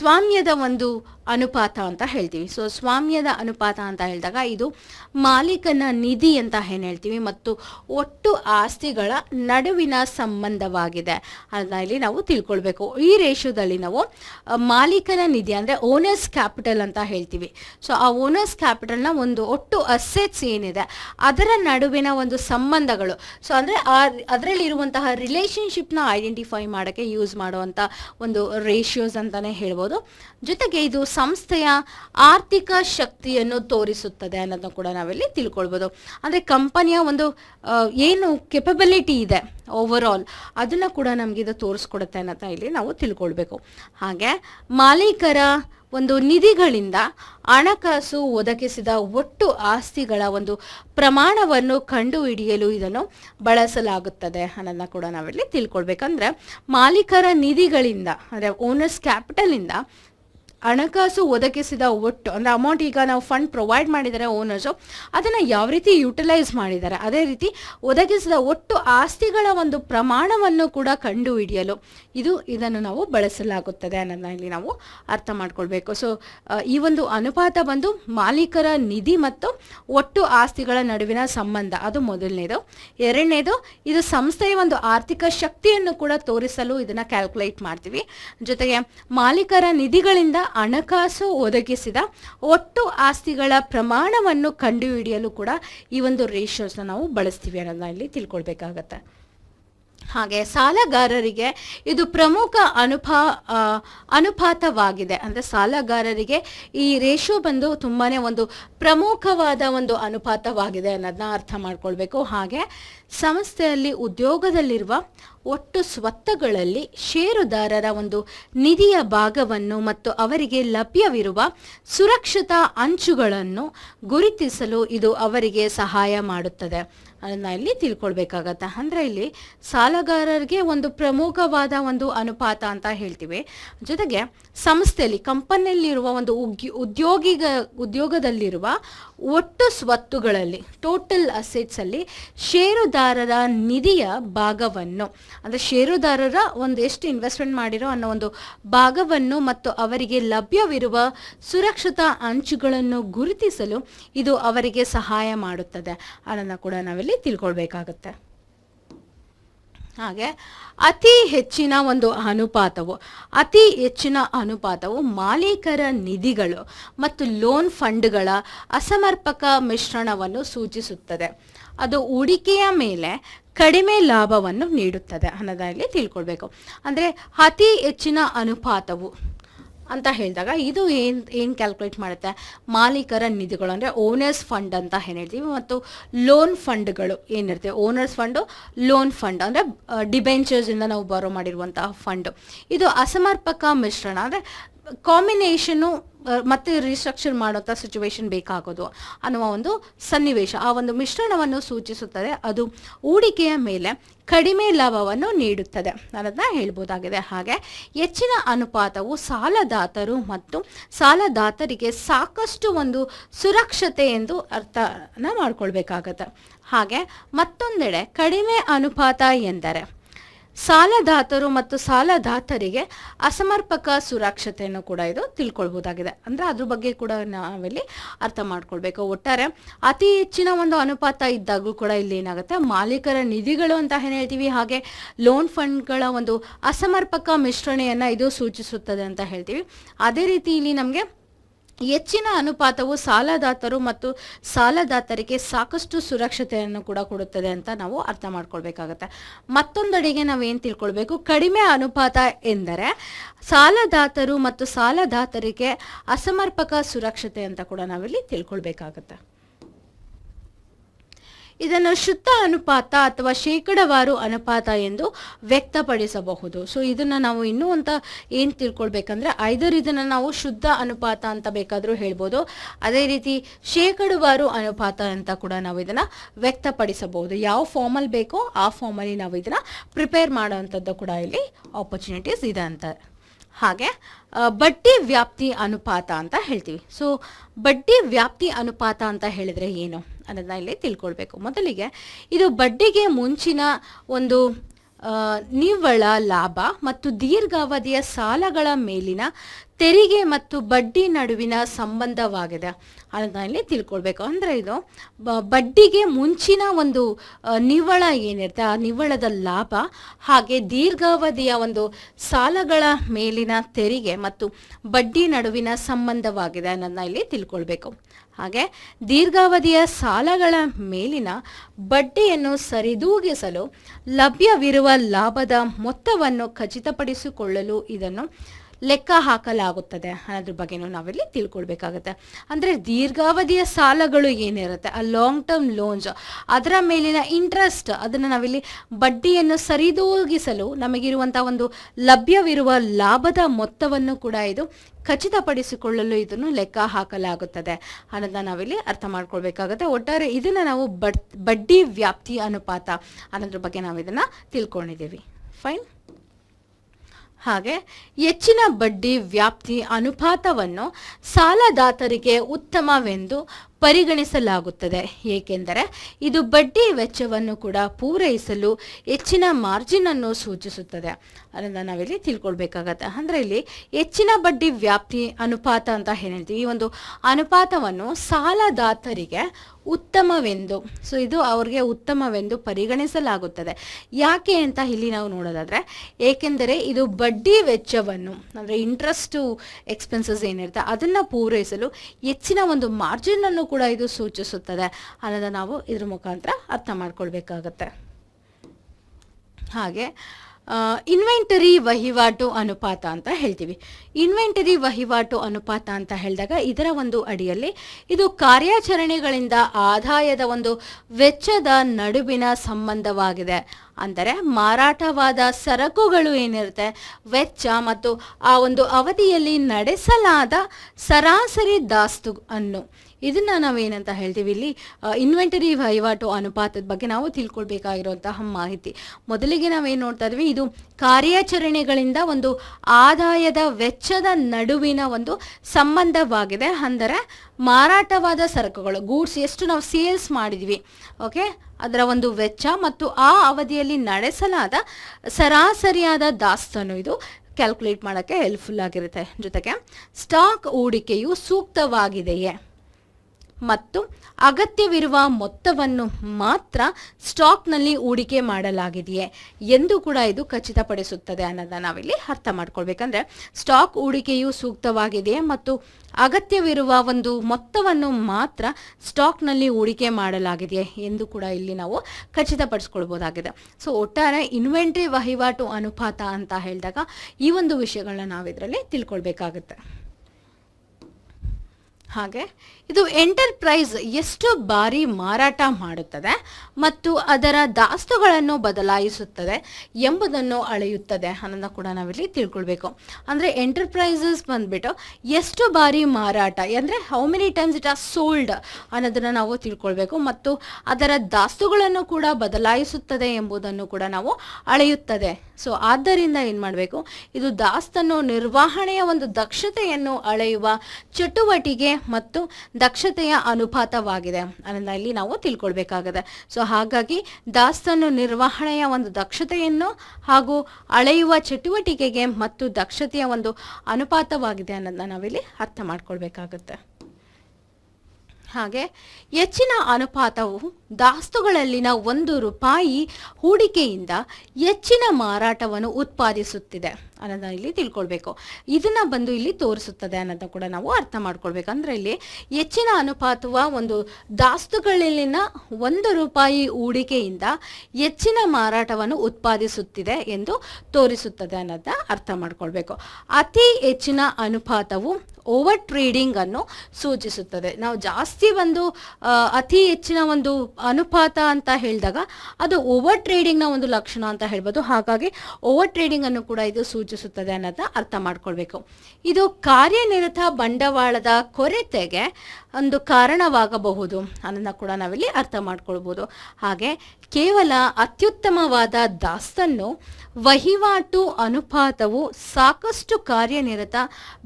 ಸ್ವಾಮ್ಯದ ಒಂದು ಅನುಪಾತ ಅಂತ ಹೇಳ್ತೀವಿ. ಸೊ ಸ್ವಾಮ್ಯದ ಅನುಪಾತ ಅಂತ ಹೇಳಿದಾಗ ಇದು ಮಾಲೀಕನ ನಿಧಿ ಅಂತ ಏನು ಹೇಳ್ತೀವಿ ಮತ್ತು ಒಟ್ಟು ಆಸ್ತಿಗಳ ನಡುವಿನ ಸಂಬಂಧವಾಗಿದೆ ಅದನ್ನ ಇಲ್ಲಿ ನಾವು ತಿಳ್ಕೊಳ್ಬೇಕು. ಈ ರೇಷೋದಲ್ಲಿ ನಾವು ಮಾಲೀಕನ ನಿಧಿ ಅಂದರೆ ಓನರ್ಸ್ ಕ್ಯಾಪಿಟಲ್ ಅಂತ ಹೇಳ್ತೀವಿ. ಸೊ ಆ ಓನರ್ಸ್ ಕ್ಯಾಪಿಟಲ್ನ ಒಂದು ಒಟ್ಟು ಅಸೆಟ್ಸ್ ಏನಿದೆ, ಅದರ ನಡುವಿನ ಒಂದು ಸಂಬಂಧಗಳು. ಸೊ ಅಂದರೆ ಆ, ಅದರಲ್ಲಿರುವಂತಹ ರಿಲೇಷನ್ಶಿಪ್ನ ಐಡೆಂಟಿಫೈ ಮಾಡೋಕ್ಕೆ ಯೂಸ್ ಮಾಡುವಂಥ ಒಂದು ರೇಷಿಯೋಸ್ ಅಂತಲೇ ಹೇಳ್ಬೋದು. ಜೊತೆಗೆ ಇದು ಸಂಸ್ಥೆಯ ಆರ್ಥಿಕ ಶಕ್ತಿಯನ್ನು ತೋರಿಸುತ್ತದೆ ಅನ್ನೋದನ್ನ ಕೂಡ ನಾವಿಲ್ಲಿ ತಿಳ್ಕೊಳ್ಬೋದು. ಅಂದರೆ ಕಂಪನಿಯ ಒಂದು ಏನು ಕೆಪಬಿಲಿಟಿ ಇದೆ ಓವರ್ ಆಲ್ ಅದನ್ನು ಕೂಡ ನಮಗೆ ಇದು ತೋರಿಸ್ಕೊಡುತ್ತೆ ಅನ್ನೋದನ್ನ ಇಲ್ಲಿ ನಾವು ತಿಳ್ಕೊಳ್ಬೇಕು. ಹಾಗೆ ಮಾಲೀಕರ ಒಂದು ನಿಧಿಗಳಿಂದ ಹಣಕಾಸು ಒದಗಿಸಿದ ಒಟ್ಟು ಆಸ್ತಿಗಳ ಒಂದು ಪ್ರಮಾಣವನ್ನು ಕಂಡುಹಿಡಿಯಲು ಇದನ್ನು ಬಳಸಲಾಗುತ್ತದೆ ಅನ್ನೋದನ್ನ ಕೂಡ ನಾವಿಲ್ಲಿ ತಿಳ್ಕೊಳ್ಬೇಕಂದ್ರೆ ಮಾಲೀಕರ ನಿಧಿಗಳಿಂದ, ಅಂದರೆ ಓನರ್ಸ್ ಕ್ಯಾಪಿಟಲಿಂದ ಹಣಕಾಸು ಒದಗಿಸಿದ ಒಟ್ಟು, ಅಂದರೆ ಅಮೌಂಟ್ ಈಗ ನಾವು ಫಂಡ್ ಪ್ರೊವೈಡ್ ಮಾಡಿದರೆ ಓನರ್ಸು ಅದನ್ನು ಯಾವ ರೀತಿ ಯುಟಿಲೈಸ್ ಮಾಡಿದ್ದಾರೆ? ಅದೇ ರೀತಿ ಒದಗಿಸಿದ ಒಟ್ಟು ಆಸ್ತಿಗಳ ಒಂದು ಪ್ರಮಾಣವನ್ನು ಕೂಡ ಕಂಡುಹಿಡಿಯಲು ಇದು ಇದನ್ನು ನಾವು ಬಳಸಲಾಗುತ್ತದೆ ಅನ್ನೋದನ್ನ ಇಲ್ಲಿ ನಾವು ಅರ್ಥ ಮಾಡ್ಕೊಳ್ಬೇಕು. ಸೊ ಈ ಒಂದು ಅನುಪಾತ ಬಂದು ಮಾಲೀಕರ ನಿಧಿ ಮತ್ತು ಒಟ್ಟು ಆಸ್ತಿಗಳ ನಡುವಿನ ಸಂಬಂಧ, ಅದು ಮೊದಲನೇದು. ಎರಡನೇದು, ಇದು ಸಂಸ್ಥೆಯ ಒಂದು ಆರ್ಥಿಕ ಶಕ್ತಿಯನ್ನು ಕೂಡ ತೋರಿಸಲು ಇದನ್ನ ಕ್ಯಾಲ್ಕುಲೇಟ್ ಮಾಡ್ತೀವಿ. ಜೊತೆಗೆ ಮಾಲೀಕರ ನಿಧಿಗಳಿಂದ ಹಣಕಾಸು ಒದಗಿಸಿದ ಒಟ್ಟು ಆಸ್ತಿಗಳ ಪ್ರಮಾಣವನ್ನು ಕಂಡುಹಿಡಿಯಲು ಕೂಡ ಈ ಒಂದು ರೇಷಿಯೋಸ್ನ ನಾವು ಬಳಸ್ತೀವಿ ಅನ್ನೋದನ್ನ ಇಲ್ಲಿ ತಿಳ್ಕೊಳ್ಬೇಕಾಗತ್ತೆ. ಹಾಗೆ ಸಾಲಗಾರರಿಗೆ ಇದು ಪ್ರಮುಖ ಅನುಪಾ ಅನುಪಾತವಾಗಿದೆ. ಅಂದರೆ ಸಾಲಗಾರರಿಗೆ ಈ ರೇಷೋ ಬಂದು ತುಂಬಾ ಒಂದು ಪ್ರಮುಖವಾದ ಒಂದು ಅನುಪಾತವಾಗಿದೆ ಅನ್ನೋದನ್ನ ಅರ್ಥ ಮಾಡ್ಕೊಳ್ಬೇಕು. ಹಾಗೆ ಸಂಸ್ಥೆಯಲ್ಲಿ ಉದ್ಯೋಗದಲ್ಲಿರುವ ಒಟ್ಟು ಸ್ವತ್ತುಗಳಲ್ಲಿ ಷೇರುದಾರರ ಒಂದು ನಿಧಿಯ ಭಾಗವನ್ನು ಮತ್ತು ಅವರಿಗೆ ಲಭ್ಯವಿರುವ ಸುರಕ್ಷತಾ ಅಂಚುಗಳನ್ನು ಗುರುತಿಸಲು ಇದು ಅವರಿಗೆ ಸಹಾಯ ಮಾಡುತ್ತದೆ. ಅದನ್ನ ಇಲ್ಲಿ ತಿಳ್ಕೊಳ್ಬೇಕಾಗತ್ತೆ. ಅಂದರೆ ಇಲ್ಲಿ ಸಾಲಗಾರರಿಗೆ ಒಂದು ಪ್ರಮುಖವಾದ ಒಂದು ಅನುಪಾತ ಅಂತ ಹೇಳ್ತೀವಿ. ಜೊತೆಗೆ ಸಂಸ್ಥೆಯಲ್ಲಿ, ಕಂಪನಿಯಲ್ಲಿರುವ ಒಂದು ಉದ್ಯೋಗಿ ಉದ್ಯೋಗದಲ್ಲಿರುವ ಒಟ್ಟು ಸ್ವತ್ತುಗಳಲ್ಲಿ ಟೋಟಲ್ ಅಸೆಟ್ಸಲ್ಲಿ ಷೇರುದಾರರ ನಿಧಿಯ ಭಾಗವನ್ನು, ಅಂದರೆ ಷೇರುದಾರರ ಒಂದು ಎಷ್ಟು ಇನ್ವೆಸ್ಟ್ಮೆಂಟ್ ಮಾಡಿರೋ ಅನ್ನೋ ಒಂದು ಭಾಗವನ್ನು ಮತ್ತು ಅವರಿಗೆ ಲಭ್ಯವಿರುವ ಸುರಕ್ಷತಾ ಅಂಚುಗಳನ್ನು ಗುರುತಿಸಲು ಇದು ಅವರಿಗೆ ಸಹಾಯ ಮಾಡುತ್ತದೆ. ಅದನ್ನು ಕೂಡ ನಾವಿಲ್ಲಿ ತಿಳ್ಕೊಳ್ಬೇಕಾಗುತ್ತೆ. ಹಾಗೆ ಅತಿ ಹೆಚ್ಚಿನ ಒಂದು ಅನುಪಾತವು, ಅತಿ ಹೆಚ್ಚಿನ ಅನುಪಾತವು ಮಾಲೀಕರ ನಿಧಿಗಳು ಮತ್ತು ಲೋನ್ ಫಂಡ್ಗಳ ಅಸಮರ್ಪಕ ಮಿಶ್ರಣವನ್ನು ಸೂಚಿಸುತ್ತದೆ. ಅದು ಹೂಡಿಕೆಯ ಮೇಲೆ ಕಡಿಮೆ ಲಾಭವನ್ನು ನೀಡುತ್ತದೆ ಅನ್ನೋದಲ್ಲಿ ತಿಳ್ಕೊಳ್ಬೇಕು. ಅಂದರೆ ಅತಿ ಹೆಚ್ಚಿನ ಅನುಪಾತವು ಅಂತ ಹೇಳಿದಾಗ ಇದು ಏನು ಏನು ಕ್ಯಾಲ್ಕುಲೇಟ್ ಮಾಡುತ್ತೆ? ಮಾಲೀಕರ ನಿಧಿಗಳು ಅಂದರೆ ಓನರ್ಸ್ ಫಂಡ್ ಅಂತ ಏನು ಹೇಳ್ತೀವಿ ಮತ್ತು ಲೋನ್ ಫಂಡ್ಗಳು ಏನಿರುತ್ತೆ ಓನರ್ಸ್ ಫಂಡು ಲೋನ್ ಫಂಡ್ ಅಂದರೆ ಡಿಬೆಂಚರ್ಸಿಂದ ನಾವು ಬಾರೋ ಮಾಡಿರುವಂತಹ ಫಂಡು ಇದು ಅಸಮರ್ಪಕ ಮಿಶ್ರಣ ಅಂದರೆ ಕಾಂಬಿನೇಷನು ಮತ್ತೆ ರಿಸ್ಟ್ರಕ್ಚರ್ ಮಾಡುವಂಥ ಸಿಚುವೇಶನ್ ಬೇಕಾಗೋದು ಅನ್ನುವ ಒಂದು ಸನ್ನಿವೇಶ. ಆ ಒಂದು ಮಿಶ್ರಣವನ್ನು ಸೂಚಿಸುತ್ತದೆ. ಅದು ಹೂಡಿಕೆಯ ಮೇಲೆ ಕಡಿಮೆ ಲಾಭವನ್ನು ನೀಡುತ್ತದೆ ಅನ್ನೋದನ್ನ ಹೇಳ್ಬೋದಾಗಿದೆ. ಹಾಗೆ ಹೆಚ್ಚಿನ ಅನುಪಾತವು ಸಾಲದಾತರು ಮತ್ತು ಸಾಲದಾತರಿಗೆ ಸಾಕಷ್ಟು ಒಂದು ಸುರಕ್ಷತೆ ಎಂದು ಅರ್ಥನ ಮಾಡ್ಕೊಳ್ಬೇಕಾಗತ್ತೆ. ಹಾಗೆ ಮತ್ತೊಂದೆಡೆ ಕಡಿಮೆ ಅನುಪಾತ ಎಂದರೆ ಸಾಲದಾತರು ಮತ್ತು ಸಾಲದಾತರಿಗೆ ಅಸಮರ್ಪಕ ಸುರಕ್ಷತೆಯನ್ನು ಕೂಡ ಇದು ತಿಳ್ಕೊಳ್ಬಹುದಾಗಿದೆ ಅಂದರೆ ಅದ್ರ ಬಗ್ಗೆ ಕೂಡ ನಾವಿಲ್ಲಿ ಅರ್ಥ ಮಾಡ್ಕೊಳ್ಬೇಕು. ಒಟ್ಟಾರೆ ಅತಿ ಹೆಚ್ಚಿನ ಒಂದು ಅನುಪಾತ ಇದ್ದಾಗೂ ಕೂಡ ಇಲ್ಲಿ ಏನಾಗುತ್ತೆ, ಮಾಲೀಕರ ನಿಧಿಗಳು ಅಂತ ಏನು ಹೇಳ್ತೀವಿ, ಹಾಗೆ ಲೋನ್ ಫಂಡ್ಗಳ ಒಂದು ಅಸಮರ್ಪಕ ಮಿಶ್ರಣೆಯನ್ನು ಇದು ಸೂಚಿಸುತ್ತದೆ ಅಂತ ಹೇಳ್ತೀವಿ. ಅದೇ ರೀತಿ ಇಲ್ಲಿ ನಮಗೆ ಹೆಚ್ಚಿನ ಅನುಪಾತವು ಸಾಲದಾತರು ಮತ್ತು ಸಾಲದಾತರಿಗೆ ಸಾಕಷ್ಟು ಸುರಕ್ಷತೆಯನ್ನು ಕೂಡ ಕೊಡುತ್ತದೆ ಅಂತ ನಾವು ಅರ್ಥ ಮಾಡ್ಕೊಳ್ಬೇಕಾಗತ್ತೆ. ಮತ್ತೊಂದೆಡೆಗೆ ನಾವೇನು ತಿಳ್ಕೊಳ್ಬೇಕು? ಕಡಿಮೆ ಅನುಪಾತ ಎಂದರೆ ಸಾಲದಾತರು ಮತ್ತು ಸಾಲದಾತರಿಗೆ ಅಸಮರ್ಪಕ ಸುರಕ್ಷತೆ ಅಂತ ಕೂಡ ನಾವಿಲ್ಲಿ ತಿಳ್ಕೊಳ್ಬೇಕಾಗತ್ತೆ. ಇದನ್ನು ಶುದ್ಧ ಅನುಪಾತ ಅಥವಾ ಶೇಕಡವಾರು ಅನುಪಾತ ಎಂದು ವ್ಯಕ್ತಪಡಿಸಬಹುದು. ಸೊ ಇದನ್ನು ನಾವು ಇನ್ನೂ ಅಂತ ಏನು ತಿಳ್ಕೊಳ್ಬೇಕಂದ್ರೆ ಐದರ್ ಇದನ್ನ ನಾವು ಶುದ್ಧ ಅನುಪಾತ ಅಂತ ಬೇಕಾದರೂ ಹೇಳ್ಬೋದು. ಅದೇ ರೀತಿ ಶೇಕಡವಾರು ಅನುಪಾತ ಅಂತ ಕೂಡ ನಾವು ಇದನ್ನ ವ್ಯಕ್ತಪಡಿಸಬಹುದು. ಯಾವ ಫಾರ್ಮಲ್ಲಿ ಬೇಕೋ ಆ ಫಾರ್ಮಲ್ಲಿ ನಾವು ಇದನ್ನ ಪ್ರಿಪೇರ್ ಮಾಡೋವಂಥದ್ದು ಕೂಡ ಇಲ್ಲಿ ಆಪರ್ಚುನಿಟೀಸ್ ಇದೆ ಅಂತ. ಹಾಗೆ ಬಡ್ಡಿ ವ್ಯಾಪ್ತಿ ಅನುಪಾತ ಅಂತ ಹೇಳ್ತೀವಿ. ಸೊ ಬಡ್ಡಿ ವ್ಯಾಪ್ತಿ ಅನುಪಾತ ಅಂತ ಹೇಳಿದ್ರೆ ಏನು ಅನ್ನೋದನ್ನ ಇಲ್ಲಿ ತಿಳ್ಕೊಳ್ಬೇಕು. ಮೊದಲಿಗೆ ಇದು ಬಡ್ಡಿಗೆ ಮುಂಚಿನ ಒಂದು ನಿವ್ವಳ ಲಾಭ ಮತ್ತು ದೀರ್ಘಾವಧಿಯ ಸಾಲಗಳ ಮೇಲಿನ ತೆರಿಗೆ ಮತ್ತು ಬಡ್ಡಿ ನಡುವಿನ ಸಂಬಂಧವಾಗಿದೆ. ಅನ್ನೋದನ್ನ ಇಲ್ಲಿ ತಿಳ್ಕೊಳ್ಬೇಕು. ಅಂದರೆ ಇದು ಬಡ್ಡಿಗೆ ಮುಂಚಿನ ಒಂದು ನಿವ್ವಳ ಏನಿರುತ್ತೆ, ಆ ನಿವ್ವಳದ ಲಾಭ ಹಾಗೆ ದೀರ್ಘಾವಧಿಯ ಒಂದು ಸಾಲಗಳ ಮೇಲಿನ ತೆರಿಗೆ ಮತ್ತು ಬಡ್ಡಿ ನಡುವಿನ ಸಂಬಂಧವಾಗಿದೆ ಅನ್ನೋದನ್ನ ಇಲ್ಲಿ ತಿಳ್ಕೊಳ್ಬೇಕು. ಹಾಗೆ ದೀರ್ಘಾವಧಿಯ ಸಾಲಗಳ ಮೇಲಿನ ಬಡ್ಡಿಯನ್ನು ಸರಿದೂಗಿಸಲು ಲಭ್ಯವಿರುವ ಲಾಭದ ಮೊತ್ತವನ್ನು ಖಚಿತಪಡಿಸಿಕೊಳ್ಳಲು ಇದನ್ನು ಲೆಕ್ಕ ಹಾಕಲಾಗುತ್ತದೆ. ಅನ್ನೋದ್ರ ಬಗ್ಗೆನೂ ನಾವಿಲ್ಲಿ ತಿಳ್ಕೊಳ್ಬೇಕಾಗತ್ತೆ. ಅಂದರೆ ದೀರ್ಘಾವಧಿಯ ಸಾಲಗಳು ಏನಿರುತ್ತೆ? ಆ ಲಾಂಗ್ ಟರ್ಮ್ ಲೋನ್ಸ್ ಅದರ ಮೇಲಿನ ಇಂಟ್ರೆಸ್ಟ್ ಅದನ್ನು ನಾವಿಲ್ಲಿ ಬಡ್ಡಿಯನ್ನು ಸರಿದೂಗಿಸಲು ನಮಗಿರುವಂಥ ಒಂದು ಲಭ್ಯವಿರುವ ಲಾಭದ ಮೊತ್ತವನ್ನು ಕೂಡ ಇದು ಖಚಿತಪಡಿಸಿಕೊಳ್ಳಲು ಇದನ್ನು ಲೆಕ್ಕ ಹಾಕಲಾಗುತ್ತದೆ. ಅನ್ನೋದನ್ನ ನಾವಿಲ್ಲಿ ಅರ್ಥ ಮಾಡ್ಕೊಳ್ಬೇಕಾಗುತ್ತೆ. ಒಟ್ಟಾರೆ ಇದನ್ನು ನಾವು ಬಡ್, ಬಡ್ಡಿ ವ್ಯಾಪ್ತಿ ಅನುಪಾತ ಅನ್ನೋದ್ರ ಬಗ್ಗೆ ನಾವು ಇದನ್ನು ತಿಳ್ಕೊಂಡಿದ್ದೀವಿ. ಫೈನ್ ಹಾಗೆ ಹೆಚ್ಚಿನ ಬಡ್ಡಿ ವ್ಯಾಪ್ತಿ ಅನುಪಾತವನ್ನು ಸಾಲದಾತರಿಗೆ ಉತ್ತಮವೆಂದು ಪರಿಗಣಿಸಲಾಗುತ್ತದೆ. ಏಕೆಂದರೆ ಇದು ಬಡ್ಡಿ ವೆಚ್ಚವನ್ನು ಕೂಡ ಪೂರೈಸಲು ಹೆಚ್ಚಿನ ಮಾರ್ಜಿನ್ ಅನ್ನು ಸೂಚಿಸುತ್ತದೆ. ಅದನ್ನು ನಾವಿಲ್ಲಿ ತಿಳ್ಕೊಳ್ಬೇಕಾಗತ್ತೆ. ಅಂದರೆ ಇಲ್ಲಿ ಹೆಚ್ಚಿನ ಬಡ್ಡಿ ವ್ಯಾಪ್ತಿ ಅನುಪಾತ ಅಂತ ಏನು ಹೇಳ್ತೀವಿ ಈ ಒಂದು ಅನುಪಾತವನ್ನು ಸಾಲದಾತರಿಗೆ ಉತ್ತಮವೆಂದು, ಸೊ ಇದು ಅವ್ರಿಗೆ ಉತ್ತಮವೆಂದು ಪರಿಗಣಿಸಲಾಗುತ್ತದೆ. ಯಾಕೆ ಅಂತ ಇಲ್ಲಿ ನಾವು ನೋಡೋದಾದರೆ, ಏಕೆಂದರೆ ಇದು ಬಡ್ಡಿ ವೆಚ್ಚವನ್ನು, ಅಂದರೆ ಇಂಟ್ರೆಸ್ಟು ಎಕ್ಸ್ಪೆನ್ಸಸ್ ಏನಿರುತ್ತೆ, ಅದನ್ನು ಪೂರೈಸಲು ಹೆಚ್ಚಿನ ಒಂದು ಮಾರ್ಜಿನ್ ಅನ್ನು ಕೂಡ ಇದು ಸೂಚಿಸುತ್ತದೆ. ಅನ್ನೋದನ್ನು ನಾವು ಇದ್ರ ಮುಖಾಂತರ ಅರ್ಥ ಮಾಡ್ಕೊಳ್ಬೇಕಾಗತ್ತೆ. ಹಾಗೆ ಇನ್ವೆಂಟರಿ ವಹಿವಾಟು ಅನುಪಾತ ಅಂತ ಹೇಳ್ತೀವಿ. ಇನ್ವೆಂಟರಿ ವಹಿವಾಟು ಅನುಪಾತ ಅಂತ ಹೇಳಿದಾಗ ಇದರ ಒಂದು ಅಡಿಯಲ್ಲಿ ಇದು ಕಾರ್ಯಾಚರಣೆಗಳಿಂದ ಆದಾಯದ ಒಂದು ವೆಚ್ಚದ ನಡುವಿನ ಸಂಬಂಧವಾಗಿದೆ. ಅಂದರೆ ಮಾರಾಟವಾದ ಸರಕುಗಳು ಏನಿರುತ್ತೆ, ವೆಚ್ಚ ಮತ್ತು ಆ ಒಂದು ಅವಧಿಯಲ್ಲಿ ನಡೆಸಲಾದ ಸರಾಸರಿ ದಾಸ್ತು ಅನ್ನು. ಇದನ್ನ ನಾವೇನಂತ ಹೇಳ್ತೀವಿ ಇಲ್ಲಿ ಇನ್ವೆಂಟರಿ ವಹಿವಾಟು ಅನುಪಾತದ ಬಗ್ಗೆ ನಾವು ತಿಳ್ಕೊಳ್ಬೇಕಾಗಿರುವಂತಹ ಮಾಹಿತಿ. ಮೊದಲಿಗೆ ನಾವೇನು ನೋಡ್ತಾ ಇದ್ವಿ, ಇದು ಕಾರ್ಯಾಚರಣೆಗಳಿಂದ ಒಂದು ಆದಾಯದ ವೆಚ್ಚದ ನಡುವಿನ ಒಂದು ಸಂಬಂಧವಾಗಿದೆ. ಅಂದರೆ ಮಾರಾಟವಾದ ಸರಕುಗಳು, ಗೂಡ್ಸ್ ಎಷ್ಟು ನಾವು ಸೇಲ್ಸ್ ಮಾಡಿದ್ವಿ, ಓಕೆ? ಅದರ ಒಂದು ವೆಚ್ಚ ಮತ್ತು ಆ ಅವಧಿಯಲ್ಲಿ ನಡೆಸಲಾದ ಸರಾಸರಿಯಾದ ದಾಸ್ತಾನು ಇದು ಕ್ಯಾಲ್ಕುಲೇಟ್ ಮಾಡೋಕ್ಕೆ ಹೆಲ್ಪ್ಫುಲ್ ಆಗಿರುತ್ತೆ ಜೊತೆಗೆ. ಸ್ಟಾಕ್ ಹೂಡಿಕೆಯು ಸೂಕ್ತವಾಗಿದೆಯೇ? ಮತ್ತು ಅಗತ್ಯವಿರುವ ಮೊತ್ತವನ್ನು ಮಾತ್ರ ಸ್ಟಾಕ್ನಲ್ಲಿ ಹೂಡಿಕೆ ಮಾಡಲಾಗಿದೆಯೇ ಎಂದು ಕೂಡ ಇದು ಖಚಿತಪಡಿಸುತ್ತದೆ ಅನ್ನೋದನ್ನ ನಾವಿಲ್ಲಿ ಅರ್ಥ ಮಾಡ್ಕೊಳ್ಬೇಕಂದ್ರೆ ಸ್ಟಾಕ್ ಹೂಡಿಕೆಯು ಸೂಕ್ತವಾಗಿದೆಯೇ ಮತ್ತು ಅಗತ್ಯವಿರುವ ಒಂದು ಮೊತ್ತವನ್ನು ಮಾತ್ರ ಸ್ಟಾಕ್ನಲ್ಲಿ ಹೂಡಿಕೆ ಮಾಡಲಾಗಿದೆಯೇ ಎಂದು ಕೂಡ ಇಲ್ಲಿ ನಾವು ಖಚಿತಪಡಿಸ್ಕೊಳ್ಬೋದಾಗಿದೆ. ಸೊ ಒಟ್ಟಾರೆ ಇನ್ವೆಂಟ್ರಿ ವಹಿವಾಟು ಅನುಪಾತ ಅಂತ ಹೇಳಿದಾಗ ಈ ಒಂದು ವಿಷಯಗಳನ್ನ ನಾವು ಇದರಲ್ಲಿ ತಿಳ್ಕೊಳ್ಬೇಕಾಗುತ್ತೆ. ಹಾಗೆ ಇದು ಎಂಟರ್ಪ್ರೈಸ್ ಎಷ್ಟು ಬಾರಿ ಮಾರಾಟ ಮಾಡುತ್ತದೆ ಮತ್ತು ಅದರ ದಾಸ್ತುಗಳನ್ನು ಬದಲಾಯಿಸುತ್ತದೆ ಎಂಬುದನ್ನು ಅಳೆಯುತ್ತದೆ ಅನ್ನೋದನ್ನು ಕೂಡ ನಾವಿಲ್ಲಿ ತಿಳ್ಕೊಳ್ಬೇಕು. ಅಂದರೆ ಎಂಟರ್ಪ್ರೈಸಸ್ ಬಂದ್ಬಿಟ್ಟು ಎಷ್ಟು ಬಾರಿ ಮಾರಾಟ, ಅಂದರೆ how many times it are sold ಅನ್ನೋದನ್ನು ನಾವು ತಿಳ್ಕೊಳ್ಬೇಕು ಮತ್ತು ಅದರ ದಾಸ್ತುಗಳನ್ನು ಕೂಡ ಬದಲಾಯಿಸುತ್ತದೆ ಎಂಬುದನ್ನು ಕೂಡ ನಾವು ಅಳೆಯುತ್ತದೆ. ಸೊ ಆದ್ದರಿಂದ ಏನು ಮಾಡಬೇಕು? ಇದು ದಾಸ್ತನ್ನು ನಿರ್ವಹಣೆಯ ಒಂದು ದಕ್ಷತೆಯನ್ನು ಅಳೆಯುವ ಚಟುವಟಿಕೆ ಮತ್ತು ದಕ್ಷತೆಯ ಅನುಪಾತವಾಗಿದೆ. ಅನ್ನೋದನ್ನ ಇಲ್ಲಿ ನಾವು ತಿಳ್ಕೊಳ್ಬೇಕಾಗಿದೆ. ಸೊ ಹಾಗಾಗಿ ದಾಸ್ತಾನು ನಿರ್ವಹಣೆಯ ಒಂದು ದಕ್ಷತೆಯನ್ನು ಹಾಗೂ ಅಳೆಯುವ ಚಟುವಟಿಕೆಗೆ ಮತ್ತು ದಕ್ಷತೆಯ ಒಂದು ಅನುಪಾತವಾಗಿದೆ ಅನ್ನೋದನ್ನ ನಾವಿಲ್ಲಿ ಅರ್ಥ ಮಾಡ್ಕೊಳ್ಬೇಕಾಗುತ್ತೆ. ಹಾಗೆ ಹೆಚ್ಚಿನ ಅನುಪಾತವು ದಾಸ್ತುಗಳಲ್ಲಿನ ಒಂದು ರೂಪಾಯಿ ಹೂಡಿಕೆಯಿಂದ ಹೆಚ್ಚಿನ ಮಾರಾಟವನ್ನು ಉತ್ಪಾದಿಸುತ್ತಿದೆ. ಅನ್ನೋದನ್ನ ಇಲ್ಲಿ ತಿಳ್ಕೊಳ್ಬೇಕು. ಇದನ್ನ ಬಂದು ಇಲ್ಲಿ ತೋರಿಸುತ್ತದೆ ಅನ್ನೋದನ್ನ ಕೂಡ ನಾವು ಅರ್ಥ ಮಾಡ್ಕೊಳ್ಬೇಕು. ಅಂದ್ರೆ ಇಲ್ಲಿ ಹೆಚ್ಚಿನ ಅನುಪಾತವ ಒಂದು ದಾಸ್ತುಗಳಲ್ಲಿನ ಒಂದು ರೂಪಾಯಿ ಹೂಡಿಕೆಯಿಂದ ಹೆಚ್ಚಿನ ಮಾರಾಟವನ್ನು ಉತ್ಪಾದಿಸುತ್ತಿದೆ ಎಂದು ತೋರಿಸುತ್ತದೆ ಅನ್ನೋದನ್ನ ಅರ್ಥ ಮಾಡ್ಕೊಳ್ಬೇಕು. ಅತಿ ಹೆಚ್ಚಿನ ಅನುಪಾತವು ಓವರ್ ಟ್ರೇಡಿಂಗ್ ಅನ್ನು ಸೂಚಿಸುತ್ತದೆ. ನಾವು ಜಾಸ್ತಿ ಒಂದು ಅತಿ ಹೆಚ್ಚಿನ ಒಂದು ಅನುಪಾತ ಅಂತ ಹೇಳಿದಾಗ ಅದು ಓವರ್ ಟ್ರೇಡಿಂಗ್ನ ಒಂದು ಲಕ್ಷಣ ಅಂತ ಹೇಳ್ಬೋದು. ಹಾಗಾಗಿ ಓವರ್ ಟ್ರೇಡಿಂಗ್ ಅನ್ನು ಕೂಡ ಇದು ಸೂಚಿಸುತ್ತದೆ ಅನ್ನೋದನ್ನ ಅರ್ಥ ಮಾಡ್ಕೊಳ್ಬೇಕು. ಇದು ಕಾರ್ಯನಿರತ ಬಂಡವಾಳದ ಕೊರತೆಗೆ ಒಂದು ಕಾರಣವಾಗಬಹುದು ಅನ್ನೋದನ್ನ ಕೂಡ ನಾವಿಲ್ಲಿ ಅರ್ಥ ಮಾಡ್ಕೊಳ್ಬೋದು. ಹಾಗೆ ಕೇವಲ ಅತ್ಯುತ್ತಮವಾದ ದಾಸ್ತನ್ನು ವಹಿವಾಟು ಅನುಪಾತವು ಸಾಕಷ್ಟು ಕಾರ್ಯನಿರತ